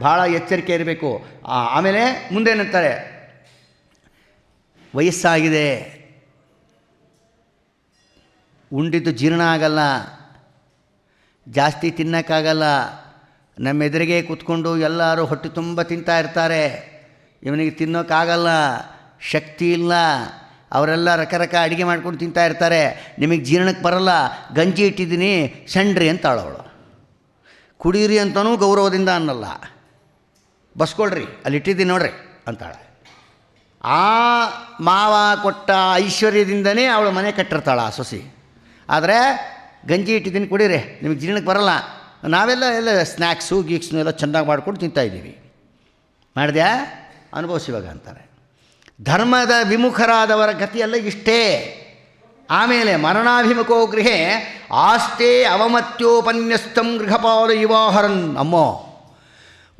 ಭಾಳ ಎಚ್ಚರಿಕೆ ಇರಬೇಕು. ಆಮೇಲೆ ಮುಂದೇನಂತಾರೆ? ವಯಸ್ಸಾಗಿದೆ. ಉಂಡಿದ್ದು ಜೀರ್ಣ ಆಗಲ್ಲ. ಜಾಸ್ತಿ ತಿನ್ನೋಕ್ಕಾಗಲ್ಲ. ನಮ್ಮ ಎದುರಿಗೆ ಕೂತ್ಕೊಂಡು ಎಲ್ಲರೂ ಹೊಟ್ಟೆ ತುಂಬ ತಿಂತಾ ಇರ್ತಾರೆ. ಇವನಿಗೆ ತಿನ್ನೋಕ್ಕಾಗಲ್ಲ ಶಕ್ತಿ ಇಲ್ಲ. ಅವರೆಲ್ಲ ರಕರಕ ಅಡುಗೆ ಮಾಡ್ಕೊಂಡು ತಿಂತಾ ಇರ್ತಾರೆ. ನಿಮಗೆ ಜೀರ್ಣಕ್ಕೆ ಬರಲ್ಲ, ಗಂಜಿ ಇಟ್ಟಿದ್ದೀನಿ ಸಣ್ಣ್ರಿ ಅಂತ ಅವಳು ಕುಡೀರಿ ಅಂತನೂ ಗೌರವದಿಂದ ಅನ್ನಲ್ಲ. ಬಸ್ಕೊಳ್ರಿ, ಅಲ್ಲಿ ಇಟ್ಟಿದ್ದೀನಿ ನೋಡ್ರಿ ಅಂತಾಳೆ. ಆ ಮಾವ ಕೊಟ್ಟ ಐಶ್ವರ್ಯದಿಂದನೇ ಅವಳು ಮನೆ ಕಟ್ಟಿರ್ತಾಳೆ ಆ ಸೊಸಿ. ಆದರೆ ಗಂಜಿ ಇಟ್ಟಿದ್ದೀನಿ ಕುಡೀರಿ, ನಿಮಗೆ ಜೀರ್ಣಕ್ಕೆ ಬರಲ್ಲ. ನಾವೆಲ್ಲ ಎಲ್ಲ ಸ್ನ್ಯಾಕ್ಸು ಗೀಕ್ಸ್ನು ಎಲ್ಲ ಚೆನ್ನಾಗಿ ಮಾಡ್ಕೊಂಡು ತಿಂತಾಯಿದ್ದೀವಿ ಮಾಡಿದ್ಯಾ? ಅನುಭವಿಸಿವಾಗ ಅಂತಾರೆ. ಧರ್ಮದ ವಿಮುಖರಾದವರ ಗತಿಯೆಲ್ಲ ಇಷ್ಟೇ. ಆಮೇಲೆ ಮರಣಾಭಿಮುಖೋ ಗೃಹೆ ಆಸ್ತೇ ಅವಮತ್ಯೋಪನ್ಯಸ್ತಂ ಗೃಹಪಾಲ ಯುವಾಹರನ್ ಅಮ್ಮೋ!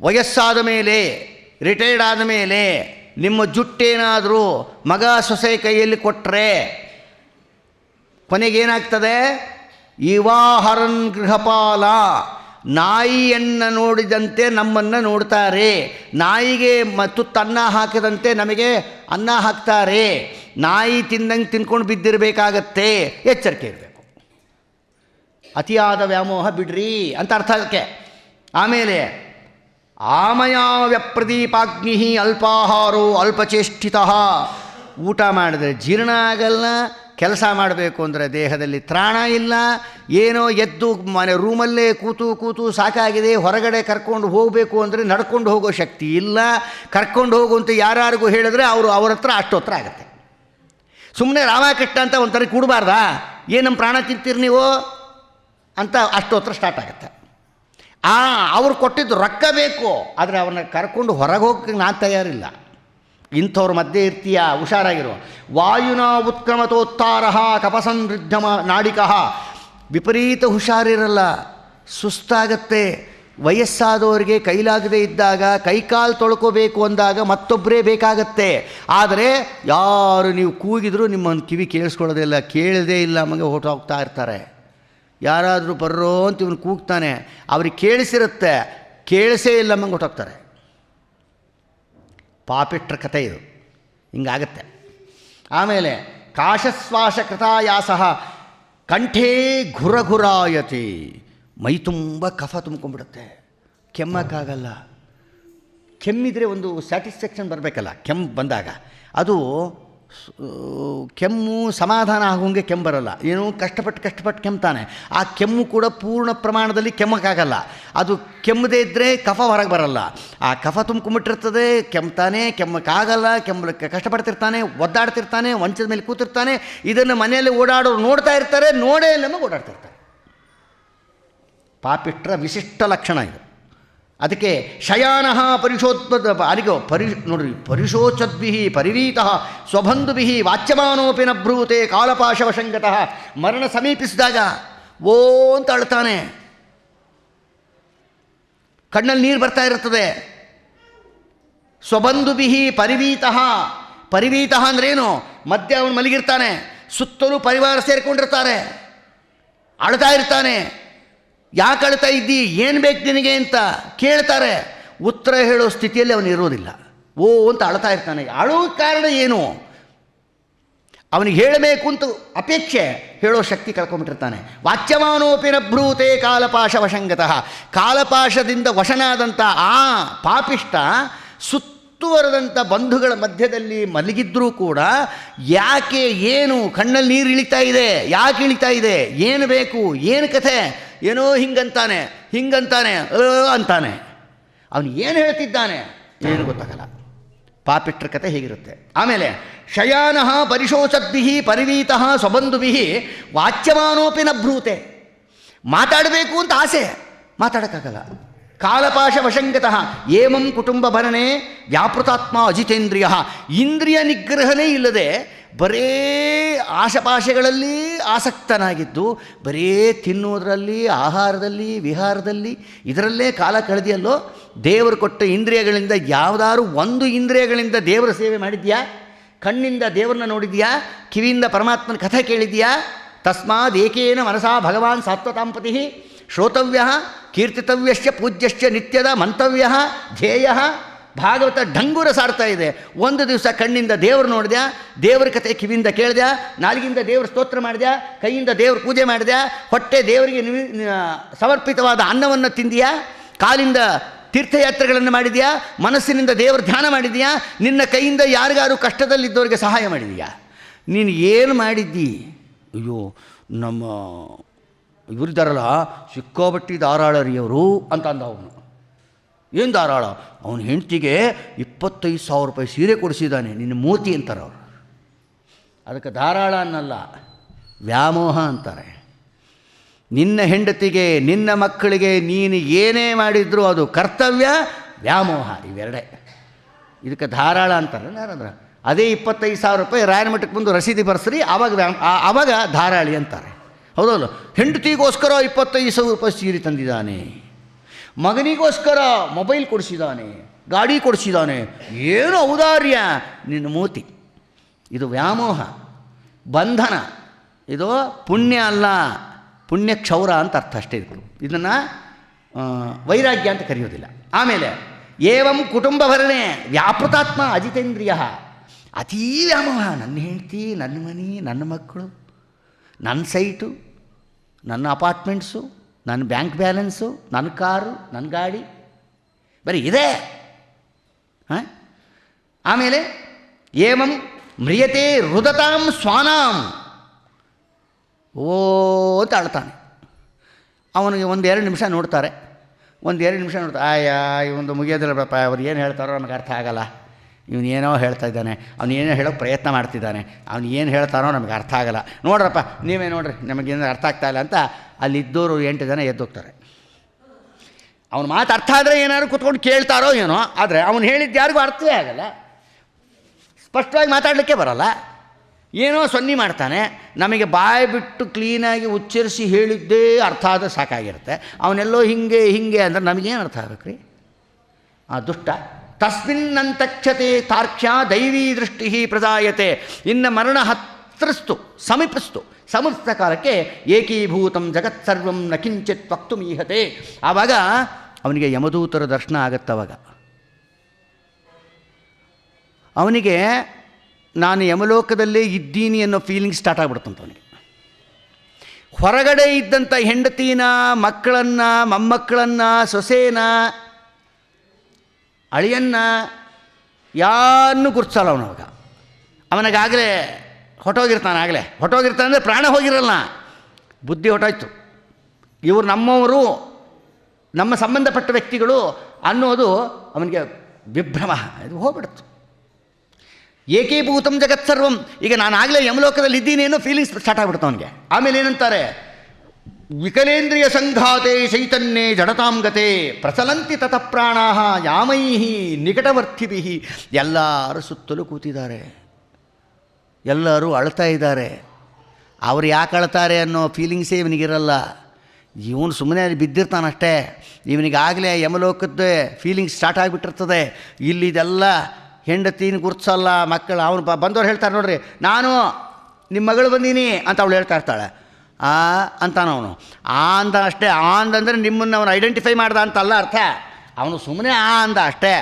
ವಯಸ್ಸಾದ ಮೇಲೆ, ರಿಟೈರ್ಡ್ ಆದ ಮೇಲೆ, ನಿಮ್ಮ ಜುಟ್ಟೇನಾದರೂ ಮಗ ಸೊಸೆ ಕೈಯಲ್ಲಿ ಕೊಟ್ಟರೆ ಕೊನೆಗೇನಾಗ್ತದೆ? ಇವಾಹರನ್ ಗೃಹಪಾಲ, ನಾಯಿಯನ್ನು ನೋಡಿದಂತೆ ನಮ್ಮನ್ನು ನೋಡ್ತಾರೆ. ನಾಯಿಗೆ ಮತ್ತು ತನ್ನ ಹಾಕಿದಂತೆ ನಮಗೆ ಅನ್ನ ಹಾಕ್ತಾರೆ. ನಾಯಿ ತಿಂದಂಗೆ ತಿನ್ಕೊಂಡು ಬಿದ್ದಿರಬೇಕಾಗತ್ತೆ. ಎಚ್ಚರಿಕೆ ಇರಬೇಕು. ಅತಿಯಾದ ವ್ಯಾಮೋಹ ಬಿಡ್ರಿ ಅಂತ ಅರ್ಥ ಅದಕ್ಕೆ ಆಮೇಲೆ ವ್ಯಪ್ರದೀಪಾಗ್ನಿ ಅಲ್ಪಾಹಾರೋ ಅಲ್ಪಚೇಷ್ಟಿತ ಊಟ ಮಾಡಿದ್ರೆ ಜೀರ್ಣ ಆಗಲ್ಲ ಕೆಲಸ ಮಾಡಬೇಕು ಅಂದರೆ ದೇಹದಲ್ಲಿ ತ್ರಾಣ ಇಲ್ಲ, ಏನೋ ಎದ್ದು ಮನೆ ರೂಮಲ್ಲೇ ಕೂತು ಕೂತು ಸಾಕಾಗಿದೆ, ಹೊರಗಡೆ ಕರ್ಕೊಂಡು ಹೋಗಬೇಕು ಅಂದರೆ ನಡ್ಕೊಂಡು ಹೋಗೋ ಶಕ್ತಿ ಇಲ್ಲ. ಕರ್ಕೊಂಡು ಹೋಗು ಅಂತ ಯಾರ್ಯಾರಿಗೂ ಹೇಳಿದ್ರೆ ಅವರು ಅವ್ರ ಹತ್ರ ಅಷ್ಟೋತ್ರ ಆಗುತ್ತೆ. ಸುಮ್ಮನೆ ರಾಮಕೃಷ್ಣ ಅಂತ ಒಂಥರ ಕೂಡಬಾರ್ದಾ? ಏನು ನಮ್ಮ ಪ್ರಾಣ ತಿಂತೀರಿ ನೀವು? ಅಂತ ಅಷ್ಟೋತ್ರ ಸ್ಟಾರ್ಟ್ ಆಗುತ್ತೆ. ಆ, ಅವ್ರು ಕೊಟ್ಟಿದ್ದು ರೊಕ್ಕ ಬೇಕು, ಆದರೆ ಅವ್ರನ್ನ ಕರ್ಕೊಂಡು ಹೊರಗೆ ಹೋಗಕ್ಕೆ ನಾನು ತಯಾರಿಲ್ಲ. ಇಂಥವ್ರ ಮಧ್ಯೆ ಇರ್ತೀಯ, ಹುಷಾರಾಗಿರು. ವಾಯುನ ಉತ್ಕ್ರಮತೋತ್ತಾರ ಕಪಸಂಧ ನಾಡಿಕ. ವಿಪರೀತ ಹುಷಾರಿರಲ್ಲ, ಸುಸ್ತಾಗತ್ತೆ. ವಯಸ್ಸಾದವರಿಗೆ ಕೈಲಾಗದೇ ಇದ್ದಾಗ, ಕೈಕಾಲು ತೊಳ್ಕೋಬೇಕು ಅಂದಾಗ ಮತ್ತೊಬ್ಬರೇ ಬೇಕಾಗತ್ತೆ. ಆದರೆ ಯಾರು ನೀವು ಕೂಗಿದ್ರು ನಿಮ್ಮನ್ನು ಕಿವಿ ಕೇಳಿಸ್ಕೊಳ್ಳೋದಿಲ್ಲ ಕೇಳದೇ ಇಲ್ಲ ಮಗ ಹೋಗ್ತಾ ಇರ್ತಾರೆ. ಯಾರಾದರೂ ಬರ್ರೋ ಅಂತ ಇವನು ಕೂಗ್ತಾನೆ. ಅವ್ರಿಗೆ ಕೇಳಿಸಿರುತ್ತೆ, ಕೇಳಿಸೇ ಇಲ್ಲ ಮಂಗೆ ಹೊಟ್ಟೋಗ್ತಾರೆ ಪಾಪಿಟ್ರ ಕಥೆ ಇದು. ಹಿಂಗಾಗತ್ತೆ. ಆಮೇಲೆ ಕಾಶಶ್ವಾಸ ಕೃತಾಯಾಸ ಕಂಠೇ ಘುರಘುರಾಯತಿ. ಮೈ ತುಂಬ ಕಫ ತುಂಬ್ಕೊಂಡ್ಬಿಡುತ್ತೆ. ಕೆಮ್ಮಕ್ಕಾಗಲ್ಲ. ಕೆಮ್ಮಿದ್ರೆ ಒಂದು ಸ್ಯಾಟಿಸ್ಫ್ಯಾಕ್ಷನ್ ಬರಬೇಕಲ್ಲ, ಕೆಮ್ಮು ಬಂದಾಗ. ಅದು ಕೆಮ್ಮು ಸಮಾಧಾನ ಆಗೋಂಗೆ ಕೆಮ್ಮು ಬರಲ್ಲ ಏನು ಕಷ್ಟಪಟ್ಟು ಕಷ್ಟಪಟ್ಟು ಕೆಮ್ತಾನೆ. ಆ ಕೆಮ್ಮು ಕೂಡ ಪೂರ್ಣ ಪ್ರಮಾಣದಲ್ಲಿ ಕೆಮ್ಮಕ್ಕಾಗಲ್ಲ. ಅದು ಕೆಮ್ಮದೇ ಇದ್ದರೆ ಕಫ ಹೊರಗೆ ಬರಲ್ಲ. ಆ ಕಫ ತುಂಬ್ಕೊಂಬಿಟ್ಟಿರ್ತದೆ ಕೆಮ್ತಾನೆ, ಕೆಮ್ಮಕ್ಕಾಗಲ್ಲ, ಕೆಮ್ಮ ಕಷ್ಟಪಡ್ತಿರ್ತಾನೆ, ಒದ್ದಾಡ್ತಿರ್ತಾನೆ, ಮಂಚದ ಮೇಲೆ ಕೂತಿರ್ತಾನೆ. ಇದನ್ನು ಮನೆಯಲ್ಲಿ ಓಡಾಡೋರು ನೋಡ್ತಾ ಇರ್ತಾರೆ, ನೋಡೇ ನಮಗೆ ಓಡಾಡ್ತಿರ್ತಾರೆ. ಪಾಪಿಷ್ಟ್ರ ವಿಶಿಷ್ಟ ಲಕ್ಷಣ ಇದು. ಅದಕ್ಕೆ ಶಯಾನಃ ಪರಿಶೋತ್ಪದ ಅಲ್ಲಿಗೆ ಪರಿ ನೋಡ್ರಿ ಪರಿಶೋಚದ್ಭಿ ಪರಿರೀತಃ ಸ್ವಬಂಧುಭಿ ವಾಚ್ಯಮಾನೋಪಿ ನ ಭ್ರೂತೆ ಕಾಲಪಾಶವಶಂಗತಃ ಮರಣ ಸಮೀಪಿಸಿದಾಗ ಓ ಅಂತ ಅಳ್ತಾನೆ. ಕಣ್ಣಲ್ಲಿ ನೀರು ಬರ್ತಾ ಇರ್ತದೆ ಸ್ವಬಂಧುಭಿ ಪರಿವೀತಃ ಪರಿವೀತಃ ಅಂದ್ರೇನು? ಮಧ್ಯ ಅವನು ಮಲಗಿರ್ತಾನೆ, ಸುತ್ತಲೂ ಪರಿವಾರ ಸೇರಿಕೊಂಡಿರ್ತಾರೆ, ಅಳ್ತಾ ಇರ್ತಾನೆ. ಯಾಕೆ ಅಳ್ತಾ ಇದ್ದಿ? ಏನು ಬೇಕು ನಿನಗೆ ಅಂತ ಕೇಳ್ತಾರೆ. ಉತ್ತರ ಹೇಳೋ ಸ್ಥಿತಿಯಲ್ಲಿ ಅವನು ಇರೋದಿಲ್ಲ. ಓ ಅಂತ ಅಳ್ತಾ ಇರ್ತಾನೆ. ಅಳೋ ಕಾರಣ ಏನು? ಅವನಿಗೆ ಹೇಳಬೇಕು ಅಂತ ಅಪೇಕ್ಷೆ. ಹೇಳೋ ಶಕ್ತಿ ಕಳ್ಕೊಂಬಿಟ್ಟಿರ್ತಾನೆ. ವಾಚ್ಯಮಾನೋಪಿನ ಭ್ರೂತೆ ಕಾಲಪಾಶ ವಶಂಗತಃ ಕಾಲಪಾಶದಿಂದ ವಶನಾದಂಥ ಆ ಪಾಪಿಷ್ಟ ಸುತ್ತ ಸುತ್ತುವರೆದಂಥ ಬಂಧುಗಳ ಮಧ್ಯದಲ್ಲಿ ಮಲಗಿದ್ರೂ ಕೂಡ ಯಾಕೆ ಏನು ಕಣ್ಣಲ್ಲಿ ನೀರು ಇಳಿತಾ ಇದೆ? ಯಾಕೆ ಇಳಿತಾ ಇದೆ? ಏನು ಬೇಕು? ಏನು ಕಥೆ? ಏನೋ ಹಿಂಗಂತಾನೆ ಹಿಂಗಂತಾನೆ ಅಂತಾನೆ. ಅವನು ಏನು ಹೇಳ್ತಿದ್ದಾನೆ? ಏನು ಗೊತ್ತಾಗಲ್ಲ. ಪಾಪಿಟ್ರ ಕತೆ ಹೇಗಿರುತ್ತೆ. ಆಮೇಲೆ, ಶಯಾನಃ ಪರಿಶೋಚದ್ಭಿ ಪರಿವೀತಃ ಸ್ವಬಂಧುಭಿ ವಾಚ್ಯಮಾನೋಪಿ ನ ಭ್ರೂತೆ ಮಾತಾಡಬೇಕು ಅಂತ ಆಸೆ. ಮಾತಾಡೋಕ್ಕಾಗಲ್ಲ. ಕಾಲಪಾಶ ವಶಂಗತಃ ಏಮಂ ಕುಟುಂಬ ಭರಣೆ ವ್ಯಾಪೃತಾತ್ಮ ಅಜಿತೇಂದ್ರಿಯ. ಇಂದ್ರಿಯ ನಿಗ್ರಹನೇ ಇಲ್ಲದೆ ಬರೇ ಆಶಪಾಶಗಳಲ್ಲಿ ಆಸಕ್ತನಾಗಿದ್ದು, ಬರೇ ತಿನ್ನುವುದರಲ್ಲಿ, ಆಹಾರದಲ್ಲಿ, ವಿಹಾರದಲ್ಲಿ, ಇದರಲ್ಲೇ ಕಾಲ ಕಳೆದಿಯಲ್ಲೋ? ದೇವರು ಕೊಟ್ಟ ಇಂದ್ರಿಯಗಳಿಂದ ಯಾವುದಾದ್ರು ಒಂದು ಇಂದ್ರಿಯಗಳಿಂದ ದೇವರ ಸೇವೆ ಮಾಡಿದ್ಯಾ? ಕಣ್ಣಿಂದ ದೇವರನ್ನ ನೋಡಿದ್ಯಾ? ಕಿವಿಯಿಂದ ಪರಮಾತ್ಮನ ಕಥೆ ಕೇಳಿದ್ಯಾ? ತಸ್ಮಾದ್ ಏಕೇನ ಮನಸಾ ಭಗವಾನ್ ಸಾತ್ವತಾಂಪತಿ ಶ್ರೋತವ್ಯ ಕೀರ್ತಿತವ್ಯಶ್ಚ ಪೂಜ್ಯಶ್ಚ ನಿತ್ಯದ ಮಂತವ್ಯ ಧ್ಯೇಯ ಭಾಗವತ ಢಂಗೂರ ಸಾರ್ತಾ ಇದೆ. ಒಂದು ದಿವಸ ಕಣ್ಣಿಂದ ದೇವರು ನೋಡಿದ್ಯಾ? ದೇವರ ಕತೆ ಕಿವಿಯಿಂದ ಕೇಳಿದ್ಯಾ? ನಾಲಿಗಿಂದ ದೇವ್ರ ಸ್ತೋತ್ರ ಮಾಡಿದ್ಯಾ? ಕೈಯಿಂದ ದೇವ್ರ ಪೂಜೆ ಮಾಡಿದ್ಯಾ? ಹೊಟ್ಟೆ ದೇವರಿಗೆ ಸಮರ್ಪಿತವಾದ ಅನ್ನವನ್ನು ತಿಂದಿಯಾ? ಕಾಲಿಂದ ತೀರ್ಥಯಾತ್ರೆಗಳನ್ನು ಮಾಡಿದೆಯಾ? ಮನಸ್ಸಿನಿಂದ ದೇವರು ಧ್ಯಾನ ಮಾಡಿದೆಯಾ? ನಿನ್ನ ಕೈಯಿಂದ ಯಾರಿಗಾರು ಕಷ್ಟದಲ್ಲಿದ್ದವರಿಗೆ ಸಹಾಯ ಮಾಡಿದೆಯಾ? ನೀನು ಏನು ಮಾಡಿದ್ದಿ? ಅಯ್ಯೋ, ನಮ್ಮ ಇವರಿದ್ದಾರಲ್ಲ ಸಿಕ್ಕೋಬಟ್ಟಿ ಧಾರಾಳರಿಯವರು ಅಂತ ಅಂದ ಅವನು. ಏನು ಧಾರಾಳ? ಅವನ ಹೆಂಡತಿಗೆ ಇಪ್ಪತ್ತೈದು ಸಾವಿರ ರೂಪಾಯಿ ಸೀರೆ ಕೊಡಿಸಿದ್ದಾನೆ, ನಿನ್ನ ಮೋತಿ ಅಂತಾರೆ ಅವರು. ಅದಕ್ಕೆ ಧಾರಾಳ ಅನ್ನಲ್ಲ, ವ್ಯಾಮೋಹ ಅಂತಾರೆ. ನಿನ್ನ ಹೆಂಡತಿಗೆ, ನಿನ್ನ ಮಕ್ಕಳಿಗೆ ನೀನು ಏನೇ ಮಾಡಿದರೂ ಅದು ಕರ್ತವ್ಯ, ವ್ಯಾಮೋಹ, ಇವೆರಡೇ. ಇದಕ್ಕೆ ಧಾರಾಳ ಅಂತಾರೆ ಯಾರಂದ್ರೆ ಅದೇ ಇಪ್ಪತ್ತೈದು ಸಾವಿರ ರೂಪಾಯಿ ರಾಯನ ಮಠಕ್ಕೆ ಬಂದು ರಸೀದಿ ಬರ್ಸ್ರಿ ಆವಾಗ ವ್ಯಾಮ್ ಆವಾಗ ಧಾರಾಳಿ ಅಂತಾರೆ. ಹೌದಲ್ಲ? ಹೆಂಡತಿಗೋಸ್ಕರ ಇಪ್ಪತ್ತೈದು ಸಾವಿರ ರೂಪಾಯಿ ಸೀರೆ ತಂದಿದ್ದಾನೆ. ಮಗನಿಗೋಸ್ಕರ ಮೊಬೈಲ್ ಕೊಡಿಸಿದ್ದಾನೆ ಗಾಡಿ ಕೊಡಿಸಿದ್ದಾನೆ ಏನು ಔದಾರ್ಯ? ನಿನ್ನ ಮೂತಿ. ಇದು ವ್ಯಾಮೋಹ. ಬಂಧನ. ಇದು ಪುಣ್ಯ ಅಲ್ಲ ಪುಣ್ಯ ಕ್ಷೌರ ಅಂತ ಅರ್ಥ ಅಷ್ಟೇ ಇದು ಇದನ್ನು ವೈರಾಗ್ಯ ಅಂತ ಕರೆಯೋದಿಲ್ಲ. ಆಮೇಲೆ, ಏವಂ ಕುಟುಂಬ ಭರಣೆ ವ್ಯಾಪೃತಾತ್ಮ ಅಜಿತೇಂದ್ರಿಯ. ಅತೀ ವ್ಯಾಮೋಹ. ನನ್ನ ಹೆಂಡತಿ, ನನ್ನ ಮನೆ, ನನ್ನ ಮಕ್ಕಳು, ನನ್ನ ಸೈಟು, ನನ್ನ ಅಪಾರ್ಟ್ಮೆಂಟ್ಸು ನನ್ನ ಬ್ಯಾಂಕ್ ಬ್ಯಾಲೆನ್ಸು, ನನ್ನ ಕಾರು, ನನ್ನ ಗಾಡಿ, ಬರೀ ಇದೆ. ಹಾಂ? ಆಮೇಲೆ, ಏಮಂ ಮ್ರಿಯತೆ ರುದತಾಂ ಸ್ವಾನಾಂ. ಓ ಅಂತ ಅಳ್ತಾನೆ. ಅವನಿಗೆ ಒಂದು ಎರಡು ನಿಮಿಷ ನೋಡ್ತಾರೆ. ಒಂದು ಎರಡು ನಿಮಿಷ ನೋಡ್ತಾರೆ, ಆಯಾ ಇವೊಂದು ಮುಗಿಯೋದಿಲ್ಲ ಪಾಪ, ಅವ್ರು ಏನು ಹೇಳ್ತಾರೋ ನಮಗೆ ಅರ್ಥ ಆಗಲ್ಲ. ಇವನು ಹೇಳ್ತಾ ಇದ್ದಾನೆ, ಅವನು ಏನೋ ಹೇಳೋ ಪ್ರಯತ್ನ ಮಾಡ್ತಿದ್ದಾನೆ, ಅವನು ಏನು ಹೇಳ್ತಾನೋ ನಮಗೆ ಅರ್ಥ ಆಗಲ್ಲ. ನೋಡ್ರಪ್ಪ, ನೀವೇ ನೋಡ್ರಿ, ನಮಗೇನು ಅರ್ಥ ಆಗ್ತಾ ಇಲ್ಲ ಅಂತ ಅಲ್ಲಿದ್ದವರು ಎಂಟು ಜನ ಎದ್ದೋಗ್ತಾರೆ. ಅವನ ಮಾತು ಅರ್ಥ ಆದರೆ ಏನಾದ್ರು ಕೂತ್ಕೊಂಡು ಕೇಳ್ತಾರೋ ಏನೋ, ಆದರೆ ಅವನು ಹೇಳಿದ್ದು ಯಾರಿಗೂ ಅರ್ಥವೇ ಆಗಲ್ಲ. ಸ್ಪಷ್ಟವಾಗಿ ಮಾತಾಡಲಿಕ್ಕೆ ಬರಲ್ಲ. ಏನೋ ಸೊನ್ನಿ ಮಾಡ್ತಾನೆ, ನಮಗೆ ಬಾಯಿ ಬಿಟ್ಟು ಕ್ಲೀನಾಗಿ ಉಚ್ಚರಿಸಿ ಹೇಳಿದ್ದೇ ಅರ್ಥ ಆದರೆ ಸಾಕಾಗಿರುತ್ತೆ. ಅವನೆಲ್ಲೋ ಹಿಂಗೆ ಹಿಂಗೆ ಅಂದ್ರೆ ನಮಗೇನು ಅರ್ಥ ಆಗ್ಬೇಕ್ರಿ? ಆ ದುಷ್ಟ ತಸ್ಮಿನ್ನಂತಕ್ಷತೆ ತಾರ್ಕ್ಷ್ಯ ದೈವೀ ದೃಷ್ಟಿ ಪ್ರದಾಯತೆ ಇನ್ನು ಮರಣ ಸಮೀಪಿಸ್ತು ಸಮಸ್ತ ಕಾಲಕ್ಕೆ ಏಕೀಭೂತಂ ಜಗತ್ಸರ್ವಂ ನ ಕಿಂಚಿತ್ ವಕ್ತುಮೀಹತೆ। ಆವಾಗ ಅವನಿಗೆ ಯಮದೂತರ ದರ್ಶನ ಆಗತ್ತವಾಗ ಅವನಿಗೆ ನಾನು ಯಮಲೋಕದಲ್ಲೇ ಇದ್ದೀನಿ ಅನ್ನೋ ಫೀಲಿಂಗ್ ಸ್ಟಾರ್ಟ್ ಆಗ್ಬಿಡುತ್ತಂತ ಅವನಿಗೆ. ಹೊರಗಡೆ ಇದ್ದಂಥ ಹೆಂಡತಿನ, ಮಕ್ಕಳನ್ನು, ಮೊಮ್ಮಕ್ಕಳನ್ನು, ಸೊಸೆನ, ಅಳಿಯನ್ನ ಯಾರನ್ನೂ ಗುರುತಿಸಲ್ಲ ಅವನವಾಗ ಅವನಿಗಾಗಲೇ ಹೊಟ್ಟೋಗಿರ್ತಾನೆ ಆಗಲೇ. ಹೊಟ್ಟೋಗಿರ್ತಾನೆ ಅಂದರೆ ಪ್ರಾಣ ಹೋಗಿರಲ್ಲ. ಬುದ್ಧಿ ಹೊಟ್ಟೋಯ್ತು ಇವರು ನಮ್ಮವರು, ನಮ್ಮ ಸಂಬಂಧಪಟ್ಟ ವ್ಯಕ್ತಿಗಳು ಅನ್ನೋದು ಅವನಿಗೆ ವಿಭ್ರಮ. ಇದು ಹೋಗ್ಬಿಡ್ತು ಏಕೀಭೂತಂ ಜಗತ್ಸರ್ವಂ ಈಗ ನಾನು ಆಗಲೇ ಯಮಲೋಕದಲ್ಲಿ ಇದ್ದೀನಿ ಅನ್ನೋ ಫೀಲಿಂಗ್ಸ್ ಸ್ಟಾರ್ಟ್ ಆಗ್ಬಿಡ್ತು ಅವನಿಗೆ. ಆಮೇಲೆ ಏನಂತಾರೆ? ವಿಕಲೇಂದ್ರಿಯ ಸಂಘಾತೆ ಚೈತನ್ಯೇ ಜಡತಾಂಗತೆ ಪ್ರಚಲಂತಿ ತತ ಪ್ರಾಣ ಯಾಮೈಹಿ ನಿಕಟವರ್ತಿಭಿ ಎಲ್ಲರೂ ಸುತ್ತಲೂ ಕೂತಿದ್ದಾರೆ. ಎಲ್ಲರೂ ಅಳ್ತಾ ಇದ್ದಾರೆ. ಅವ್ರು ಯಾಕೆ ಅಳ್ತಾರೆ ಅನ್ನೋ ಫೀಲಿಂಗ್ಸೇ ಇವನಿಗಿರಲ್ಲ. ಇವನು ಸುಮ್ಮನೆ ಬಿದ್ದಿರ್ತಾನಷ್ಟೇ ಇವನಿಗಾಗಲೇ ಯಮಲೋಕದ್ದೇ ಫೀಲಿಂಗ್ಸ್ ಸ್ಟಾರ್ಟ್ ಆಗಿಬಿಟ್ಟಿರ್ತದೆ. ಇಲ್ಲಿದೆಲ್ಲ ಹೆಂಡತಿನ ಗುರ್ತಿಸಲ್ಲ ಮಕ್ಕಳು. ಅವನು ಬಂದವ್ರು ಹೇಳ್ತಾರೆ ನೋಡ್ರಿ, ನಾನು ನಿಮ್ಮ ಮಗಳು ಬಂದೀನಿ ಅಂತ ಅವಳು ಹೇಳ್ತಾ ಇರ್ತಾಳೆ. ಆ ಅಂತಾನ ಅವನು ಆ ಅಂದ ಅಷ್ಟೇ. ಆ ಅಂದಂದರೆ ನಿಮ್ಮನ್ನು ಅವನು ಐಡೆಂಟಿಫೈ ಮಾಡ್ದ ಅಂತಲ್ಲ ಅರ್ಥ. ಅವನು ಸುಮ್ಮನೆ ಆ ಅಂದ ಅಷ್ಟೇ.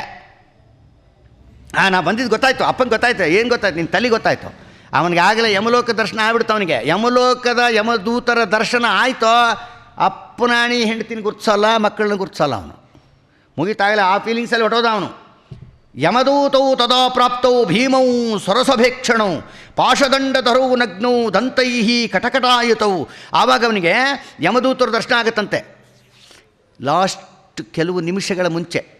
ಹಾಂ ನಾ ಬಂದಿದ್ದು ಗೊತ್ತಾಯ್ತು. ಅಪ್ಪನಿಗೆ ಗೊತ್ತಾಯ್ತು. ಏನು ಗೊತ್ತಾಯ್ತು? ನಿನ್ನ ತಲೆ ಗೊತ್ತಾಯ್ತು. ಅವನಿಗೆ ಆಗಲೇ ಯಮಲೋಕ ದರ್ಶನ ಆಗ್ಬಿಡ್ತು ಅವನಿಗೆ. ಯಮಲೋಕದ ಯಮದೂತರ ದರ್ಶನ ಆಯಿತೋ ಅಪ್ಪನಾಣಿ ಹೆಂಡ್ತಿನ ಗುರ್ತಿಸಲ್ಲ, ಮಕ್ಕಳನ್ನ ಗುರ್ತಿಸಲ್ಲ ಅವನು. ಮುಗಿತಾಗಲೇ ಆ ಫೀಲಿಂಗ್ಸಲ್ಲಿ ಹೊಟ್ಟೋದ ಅವನು. ಯಮದೂತೌ ತದಾ ಪ್ರಾಪ್ತೌ ಭೀಮೌ ಪಾಶದಂಡ ಪಾಶದಂಡಧರೌ ನಗ್ನೌ ದಂತೈ ಕಟಕಟಾಯುತೌ ಆವಾಗ ಅವನಿಗೆ ಯಮದೂತರ ದರ್ಶನ ಆಗುತ್ತಂತೆ. ಲಾಸ್ಟ್ ಕೆಲವು ನಿಮಿಷಗಳ ಮುಂಚೆ.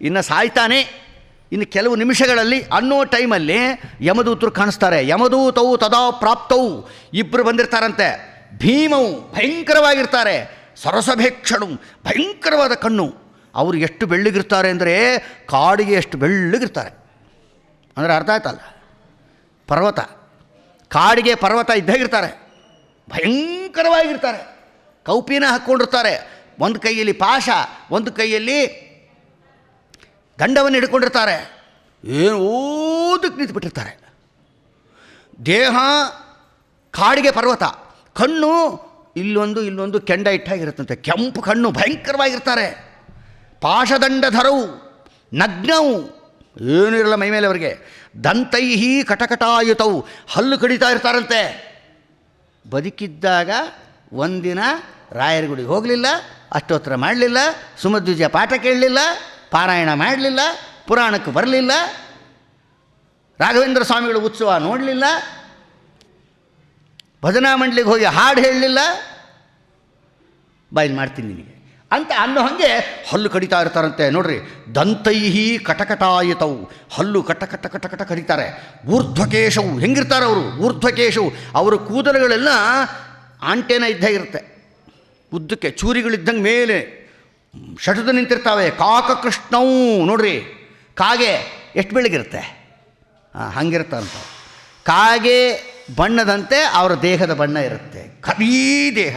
ಇನ್ನು ಸಾಯ್ತಾನೆ. ಇನ್ನು ಕೆಲವು ನಿಮಿಷಗಳಲ್ಲಿ ಅನ್ನೋ ಟೈಮಲ್ಲಿ ಯಮದೂತರು ಕಾಣಿಸ್ತಾರೆ. ಯಮದೂತವು ತದಾ ಪ್ರಾಪ್ತವು. ಇಬ್ಬರು ಬಂದಿರ್ತಾರಂತೆ. ಭೀಮವು ಭಯಂಕರವಾಗಿರ್ತಾರೆ. ಸರಸಭೇಕ್ಷಣು ಭಯಂಕರವಾದ ಕಣ್ಣು. ಅವರು ಎಷ್ಟು ಬೆಳ್ಳಗಿರ್ತಾರೆ ಅಂದರೆ ಕಾಡಿಗೆ ಎಷ್ಟು ಬೆಳ್ಳಗಿರ್ತಾರೆ. ಅಂದರೆ ಅರ್ಥ ಆಯ್ತಲ್ಲ? ಪರ್ವತ. ಕಾಡಿಗೆ ಪರ್ವತ ಇದ್ದಾಗಿರ್ತಾರೆ ಭಯಂಕರವಾಗಿರ್ತಾರೆ. ಕೌಪಿನ ಹಾಕ್ಕೊಂಡಿರ್ತಾರೆ. ಒಂದು ಕೈಯಲ್ಲಿ ಪಾಶ, ಒಂದು ಕೈಯಲ್ಲಿ ದಂಡವನ್ನು ಹಿಡ್ಕೊಂಡಿರ್ತಾರೆ. ಏನು ಓದಕ್ಕೆ ನಿಂತುಬಿಟ್ಟಿರ್ತಾರೆ. ದೇಹ ಕಾಡಿಗೆ ಪರ್ವತ, ಕಣ್ಣು ಇಲ್ಲೊಂದು ಇಲ್ಲೊಂದು ಕೆಂಡ ಇಟ್ಟಾಗಿರುತ್ತಂತೆ ಕೆಂಪು ಕಣ್ಣು ಭಯಂಕರವಾಗಿರ್ತಾರೆ. ಪಾಶದಂಡಧರವು, ನಗ್ನವು, ಏನಿರಲ್ಲ ಮೈ ಮೇಲೆ ಅವರಿಗೆ, ದಂತೈಹಿ ಕಟಕಟಾಯುತವು, ಹಲ್ಲು ಕಡಿತಾ ಇರ್ತಾರಂತೆ. ಬದುಕಿದ್ದಾಗ ಒಂದಿನ ರಾಯರಗುಡಿಗೆ ಹೋಗಲಿಲ್ಲ, ಅಷ್ಟೋತ್ತರ ಮಾಡಲಿಲ್ಲ, ಸುಮಧ್ವಿಜಯ ಪಾಠ ಕೇಳಲಿಲ್ಲ ಪಾರಾಯಣ ಮಾಡಲಿಲ್ಲ, ಪುರಾಣಕ್ಕೆ ಬರಲಿಲ್ಲ, ರಾಘವೇಂದ್ರ ಸ್ವಾಮಿಗಳ ಉತ್ಸವ ನೋಡಲಿಲ್ಲ, ಭಜನಾ ಮಂಡಳಿಗೆ ಹೋಗಿ ಹಾಡು ಹೇಳಲಿಲ್ಲ, ಬಾಯಲ್ಲಿ ಮಾಡ್ತೀನಿ ನಿನಗೆ. ಅಂತ ಅನ್ನೋ ಹಾಗೆ ಹಲ್ಲು ಕಡಿತಾ ಇರ್ತಾರಂತೆ. ನೋಡ್ರಿ, ದಂತೈಹಿ ಕಟಕಟಾಯಿತವು. ಹಲ್ಲು ಕಟ ಕಟ ಕಟ ಕಟ ಕಡಿತಾರೆ. ಊರ್ಧ್ವಕೇಶವು, ಹೆಂಗಿರ್ತಾರೆ ಅವರು? ಊರ್ಧ್ವಕೇಶವು. ಅವರ ಕೂದಲುಗಳೆಲ್ಲ ಆಂಟೆನ ಇರುತ್ತೆ. ಉದ್ದಕ್ಕೆ, ಚೂರಿಗಳಿದ್ದಂಗೆ ಮೇಲೆ. ಶಟದ ನಿಂತಿರ್ತಾವೆ. ಕಾಕ ಕಾಕಕೃಷ್ಣವು ನೋಡ್ರಿ, ಕಾಗೆ ಎಷ್ಟು ಬೆಳಗಿರುತ್ತೆ ಹಾಂ ಹಂಗಿರ್ತಾರಂತ ಕಾಗೆ ಬಣ್ಣದಂತೆ ಅವರ ದೇಹದ ಬಣ್ಣ ಇರುತ್ತೆ. ಕಬೀ ದೇಹ.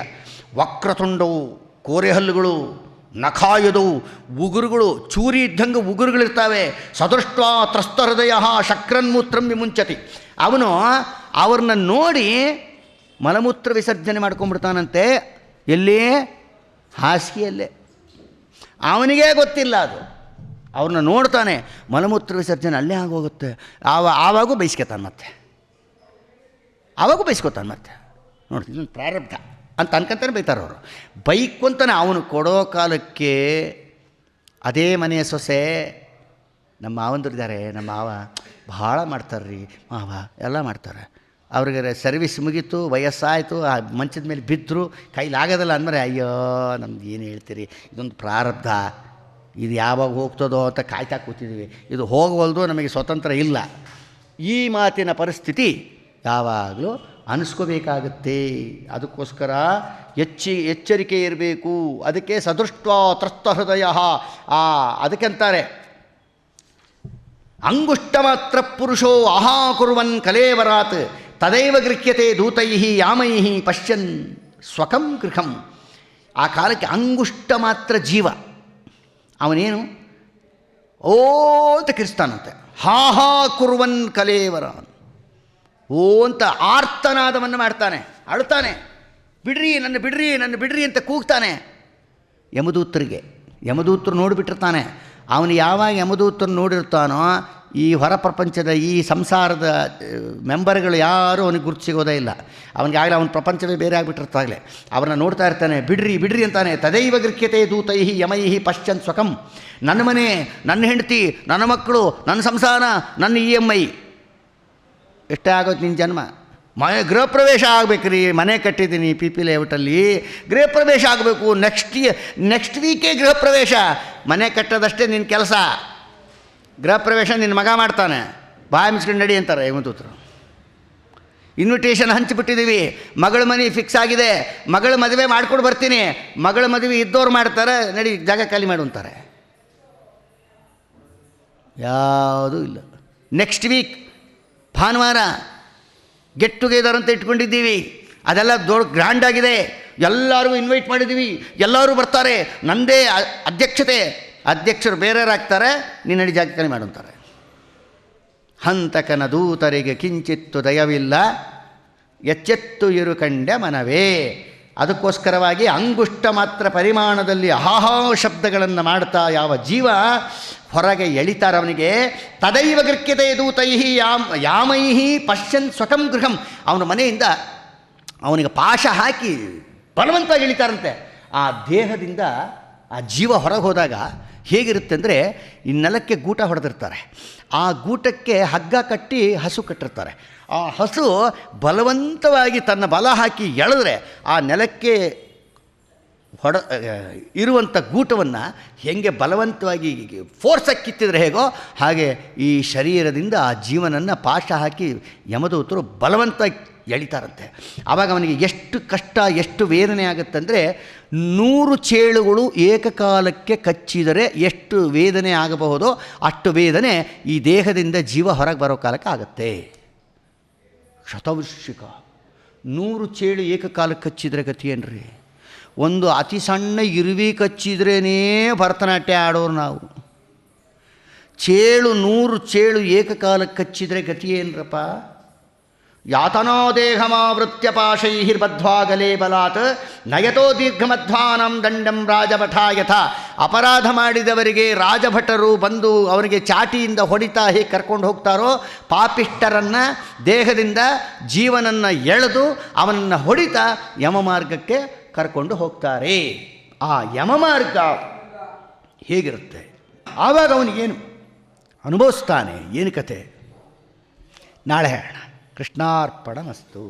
ವಕ್ರತುಂಡವು, ಕೋರೆಹಲ್ಲುಗಳು, ನಖಾಯುಧವು, ಉಗುರುಗಳು, ಚೂರಿ ಇದ್ದಂಗೆ ಉಗುರುಗಳಿರ್ತಾವೆ. ಸದೃಷ್ಟ ತ್ರಸ್ತ ಹೃದಯ ಶಕ್ರನ್ಮೂತ್ರಂ ವಿಮುಂಚತಿ. ಅವನು ಅವ್ರನ್ನ ನೋಡಿ ಮಲಮೂತ್ರ ವಿಸರ್ಜನೆ ಮಾಡ್ಕೊಂಡ್ಬಿಡ್ತಾನಂತೆ. ಎಲ್ಲಿ? ಹಾಸಿಗೆಯಲ್ಲೇ. ಅವನಿಗೇ ಗೊತ್ತಿಲ್ಲ ಅದು. ಅವ್ರನ್ನ ನೋಡ್ತಾನೆ, ಮಲಮೂತ್ರ ವಿಸರ್ಜನೆ ಅಲ್ಲೇ ಆಗೋಗುತ್ತೆ. ಆವ, ಆವಾಗೂ ಬೈಸ್ಕೊತಾನೆ ಮತ್ತೆ. ಆವಾಗೂ ಬೈಸ್ಕೊತಾನೆ ಮತ್ತೆ. ನೋಡಿ ಪ್ರಾರಬ್ಧ ಅಂತ ಅನ್ಕಂತಾನೆ ಬೈತಾರೆ ಅವರು. ಬೈಕೊಂತಾನೆ ಅವನು ಕೊಡೋ ಕಾಲಕ್ಕೆ ಅದೇ ಮನೆಯ ಸೊಸೆ, ನಮ್ಮ ಮಾವಂದ್ರಿದ್ದಾರೆ, ನಮ್ಮ ಮಾವ, ಭಾಳ ಮಾಡ್ತಾರೆ ರೀ ಮಾವ, ಎಲ್ಲ ಮಾಡ್ತಾರೆ. ಅವ್ರಿಗೆ ಸರ್ವಿಸ್ ಮುಗೀತು, ವಯಸ್ಸಾಯಿತು, ಆ ಮಂಚದ ಮೇಲೆ ಬಿದ್ದರು ಕೈಲಾಗೋದಿಲ್ಲ ಅಂದರೆ ಅಯ್ಯೋ, ನಮ್ದು ಏನು ಹೇಳ್ತೀರಿ? ಇದೊಂದು ಪ್ರಾರಬ್ಧ. ಇದು ಯಾವಾಗ ಹೋಗ್ತದೋ ಅಂತ ಕಾಯ್ತಾ ಕೂತಿದ್ವಿ. ಇದು ಹೋಗವಲ್ದು ನಮಗೆ ಸ್ವತಂತ್ರ ಇಲ್ಲ. ಈ ಮಾತಿನ ಪರಿಸ್ಥಿತಿ ಯಾವಾಗಲೂ ಅನಿಸ್ಕೋಬೇಕಾಗತ್ತೆ. ಅದಕ್ಕೋಸ್ಕರ ಹೆಚ್ಚಿ, ಎಚ್ಚರಿಕೆ ಇರಬೇಕು. ಅದಕ್ಕೆ ಸದೃಷ್ಟ ತ್ರಸ್ತ ಹೃದಯ. ಆ, ಅದಕ್ಕೆಂತಾರೆ, ಅಂಗುಷ್ಟ ಮಾತ್ರ ಪುರುಷೋ ಆಹಾ ಕುರುವನ್ ಕಲೇವರಾತ್. ತದೈವ ಗೃಹ್ಯತೆ ದೂತೈ ಯಾಮೈ ಪಶ್ಯನ್ ಸ್ವಕಂ ಗೃಹಂ ಆ ಕಾಲಕ್ಕೆ ಅಂಗುಷ್ಟ ಮಾತ್ರ ಜೀವ. ಅವನೇನು? ಓ ಅಂತ ಕಿರಿಸ್ತಾನಂತೆ. ಹಾ ಹಾ ಕುರುವನ್ ಕಲೇವರ ಓ ಅಂತ ಆರ್ತನಾದವನ್ನು ಮಾಡ್ತಾನೆ. ಅಳ್ತಾನೆ ಬಿಡ್ರಿ, ನನ್ನ ಬಿಡ್ರಿ ನನ್ನ ಬಿಡ್ರಿ ಅಂತ ಕೂಗ್ತಾನೆ. ಯಮದೂತರಿಗೆ. ಯಮದೂತರು ನೋಡಿಬಿಟ್ಟಿರ್ತಾನೆ. ಅವನು ಯಾವಾಗ ಯಮದೂತರು ನೋಡಿರ್ತಾನೋ ಈ ಹೊರ ಪ್ರಪಂಚದ ಈ ಸಂಸಾರದ ಮೆಂಬರ್ಗಳು ಯಾರೂ ಅವನಿಗೆ ಗುರುತು ಸಿಗೋದೇ ಇಲ್ಲ. ಅವನಿಗೆ ಆಗಲೇ ಅವನ ಪ್ರಪಂಚವೇ ಬೇರೆ ಆಗಿಬಿಟ್ಟಿರ್ತಾಗಲೇ ಅವನ್ನ ನೋಡ್ತಾ ಇರ್ತಾನೆ, ಬಿಡ್ರಿ ಬಿಡ್ರಿ ಅಂತಾನೆ, ತದೈವ ಗೃಹ್ಯತೆ ದೂತೈಹಿ ಯಮೈಹಿ ಪಶ್ಚನ್ ಸ್ವಕಂ. ನನ್ನ ಮನೆ, ನನ್ನ ಹೆಂಡತಿ, ನನ್ನ ಮಕ್ಕಳು, ನನ್ನ ಸಂಸಾರ, ನನ್ನ ಇ ಎಂ ಐ. ಎಷ್ಟೇ ಆಗೋದು ನಿನ್ನ ಜನ್ಮ. ಮನೆ ಗೃಹ ಪ್ರವೇಶ ಆಗಬೇಕು ರೀ ಮನೆ ಕಟ್ಟಿದ್ದೀನಿ ಪಿ ಪಿ ಲೇಔಟಲ್ಲಿ. ಗೃಹ ಪ್ರವೇಶ ಆಗಬೇಕು, ನೆಕ್ಸ್ಟ್ ನೆಕ್ಸ್ಟ್ ವೀಕೇ ಗೃಹ ಪ್ರವೇಶ ಮನೆ ಕಟ್ಟೋದಷ್ಟೇ ನಿನ್ನ ಕೆಲಸ. ಗೃಹ ಪ್ರವೇಶ ನಿನ್ನ ಮಗ ಮಾಡ್ತಾನೆ. ಬಾಯಿ ಮುಚ್ಕೊಂಡು ನಡಿ ಅಂತಾರೆ ಯಮದೂತರು ಇನ್ವಿಟೇಷನ್ ಹಂಚಿಬಿಟ್ಟಿದ್ದೀವಿ ಮಗಳ ಮನೆ ಫಿಕ್ಸ್ ಆಗಿದೆ. ಮಗಳ ಮದುವೆ ಮಾಡ್ಕೊಂಡು ಬರ್ತೀನಿ. ಮಗಳ ಮದುವೆ ಇದ್ದವ್ರು ಮಾಡ್ತಾರೆ. ನಡಿ ಜಾಗ ಖಾಲಿ ಮಾಡು ಅಂತಾರೆ. ಯಾವುದೂ ಇಲ್ಲ. ನೆಕ್ಸ್ಟ್ ವೀಕ್ ಭಾನುವಾರ ಗೆಟ್ ಟುಗೆದರ್ ಅಂತ ಇಟ್ಕೊಂಡಿದ್ದೀವಿ. ಅದೆಲ್ಲ ದೊಡ್ಡ ಗ್ರ್ಯಾಂಡ್ ಆಗಿದೆ. ಎಲ್ಲರಿಗೂ ಇನ್ವೈಟ್ ಮಾಡಿದ್ದೀವಿ. ಎಲ್ಲರೂ ಬರ್ತಾರೆ. ನಂದೇ ಅಧ್ಯಕ್ಷತೆ. ಅಧ್ಯಕ್ಷರು ಬೇರೆಯವರಾಗ್ತಾರೆ, ನೀನು ನಡಿ ಜಾಗರಣೆ ಮಾಡುತ್ತಾರೆ ಹಂತಕನ ದೂತರಿಗೆ ಕಿಂಚಿತ್ತು ದಯವಿಲ್ಲ, ಎಚ್ಚೆತ್ತು ಇರು ಕಂಡ ಮನವೇ. ಅದಕ್ಕೋಸ್ಕರವಾಗಿ ಅಂಗುಷ್ಟ ಮಾತ್ರ ಪರಿಮಾಣದಲ್ಲಿ ಆಹಾ ಶಬ್ದಗಳನ್ನು ಮಾಡ್ತಾ ಯಾವ ಜೀವ ಹೊರಗೆ ಎಳಿತಾರೆ ಅವನಿಗೆ. ತದೈವ ಗೃಕ್ಯತೆ ದೂತೈಹಿ ಯಾಮ್, ಯಾಮೈಹಿ ಪಶ್ಯನ್ ಸ್ವಕಂ ಗೃಹಂ. ಅವನ ಮನೆಯಿಂದ ಅವನಿಗೆ ಪಾಶ ಹಾಕಿ ಬಲವಂತವಾಗಿ ಎಳಿತಾರಂತೆ. ಆ ದೇಹದಿಂದ ಆ ಜೀವ ಹೊರಗೆ ಹೋದಾಗ ಹೇಗಿರುತ್ತೆ ಅಂದರೆ ಈ ನೆಲಕ್ಕೆ ಗೂಟ ಹೊಡೆದಿರ್ತಾರೆ. ಆ ಗೂಟಕ್ಕೆ ಹಗ್ಗ ಕಟ್ಟಿ ಹಸು ಕಟ್ಟಿರ್ತಾರೆ. ಆ ಹಸು ಬಲವಂತವಾಗಿ ತನ್ನ ಬಲ ಹಾಕಿ ಎಳೆದ್ರೆ ಆ ನೆಲಕ್ಕೆ ಹೊಡ ಇರುವಂಥ ಗೂಟವನ್ನು ಹೇಗೆ ಬಲವಂತವಾಗಿ ಫೋರ್ಸಾಗಿ ಕಿತ್ತಿದ್ರೆ ಹೇಗೋ ಹಾಗೆ ಈ ಶರೀರದಿಂದ ಆ ಜೀವನನ್ನು ಪಾಶ ಹಾಕಿ ಯಮದೂತರು ಬಲವಂತವಾಗಿ ಎಳಿತಾರಂತೆ. ಆವಾಗ ಅವನಿಗೆ ಎಷ್ಟು ಕಷ್ಟ, ಎಷ್ಟು ವೇದನೆ ಆಗುತ್ತಂದರೆ ನೂರು ಚೇಳುಗಳು ಏಕಕಾಲಕ್ಕೆ ಕಚ್ಚಿದರೆ ಎಷ್ಟು ವೇದನೆ ಆಗಬಹುದೋ ಅಷ್ಟು ವೇದನೆ ಈ ದೇಹದಿಂದ ಜೀವ ಹೊರಗೆ ಬರೋ ಕಾಲಕ್ಕೆ ಆಗುತ್ತೆ. ಶತವೃಷಿಕ ನೂರು ಚೇಳು ಏಕಕಾಲಕ್ಕೆ ಕಚ್ಚಿದರೆ ಗತಿ ಏನ್ರಿ? ಒಂದು ಅತಿ ಸಣ್ಣ ಇರುವಿ ಕಚ್ಚಿದ್ರೇ ಭರತನಾಟ್ಯ ಆಡೋರು ನಾವು. ಚೇಳು ನೂರು ಚೇಳು ಏಕಕಾಲಕ್ಕೆ ಕಚ್ಚಿದ್ರೆ ಗತಿ ಏನ್ರಪ್ಪ? ಯಾತನೋ ದೇಹಮಾವೃತ್ಯ ಪಾಶೈಹಿರ್ಬದ್ವಾಗಲೇ ಬಲಾತ್, ನಯತೋ ದೀರ್ಘಮಧ್ವಾನಂ ದಂಡಂ ರಾಜಭಟ ಯಥ. ಅಪರಾಧ ಮಾಡಿದವರಿಗೆ ರಾಜಭಟರು ಬಂದು ಅವರಿಗೆ ಚಾಟಿಯಿಂದ ಹೊಡಿತಾ ಹೇಗೆ ಕರ್ಕೊಂಡು ಹೋಗ್ತಾರೋ ಪಾಪಿಷ್ಟರನ್ನು ದೇಹದಿಂದ ಜೀವನನ್ನು ಎಳೆದು ಅವನನ್ನು ಹೊಡಿತಾ ಯಮಮಾರ್ಗಕ್ಕೆ ಕರ್ಕೊಂಡು ಹೋಗ್ತಾರೆ. ಆ ಯಮಮಾರ್ಗ ಹೇಗಿರುತ್ತೆ? ಆವಾಗ ಅವನಿಗೇನು? ಅನುಭವಿಸ್ತಾನೆ. ಏನು ಕತೆ ನಾಳೆ ಹೇಳೋಣ. ಕೃಷ್ಣಾರ್ಪಣ ಮಸ್ತು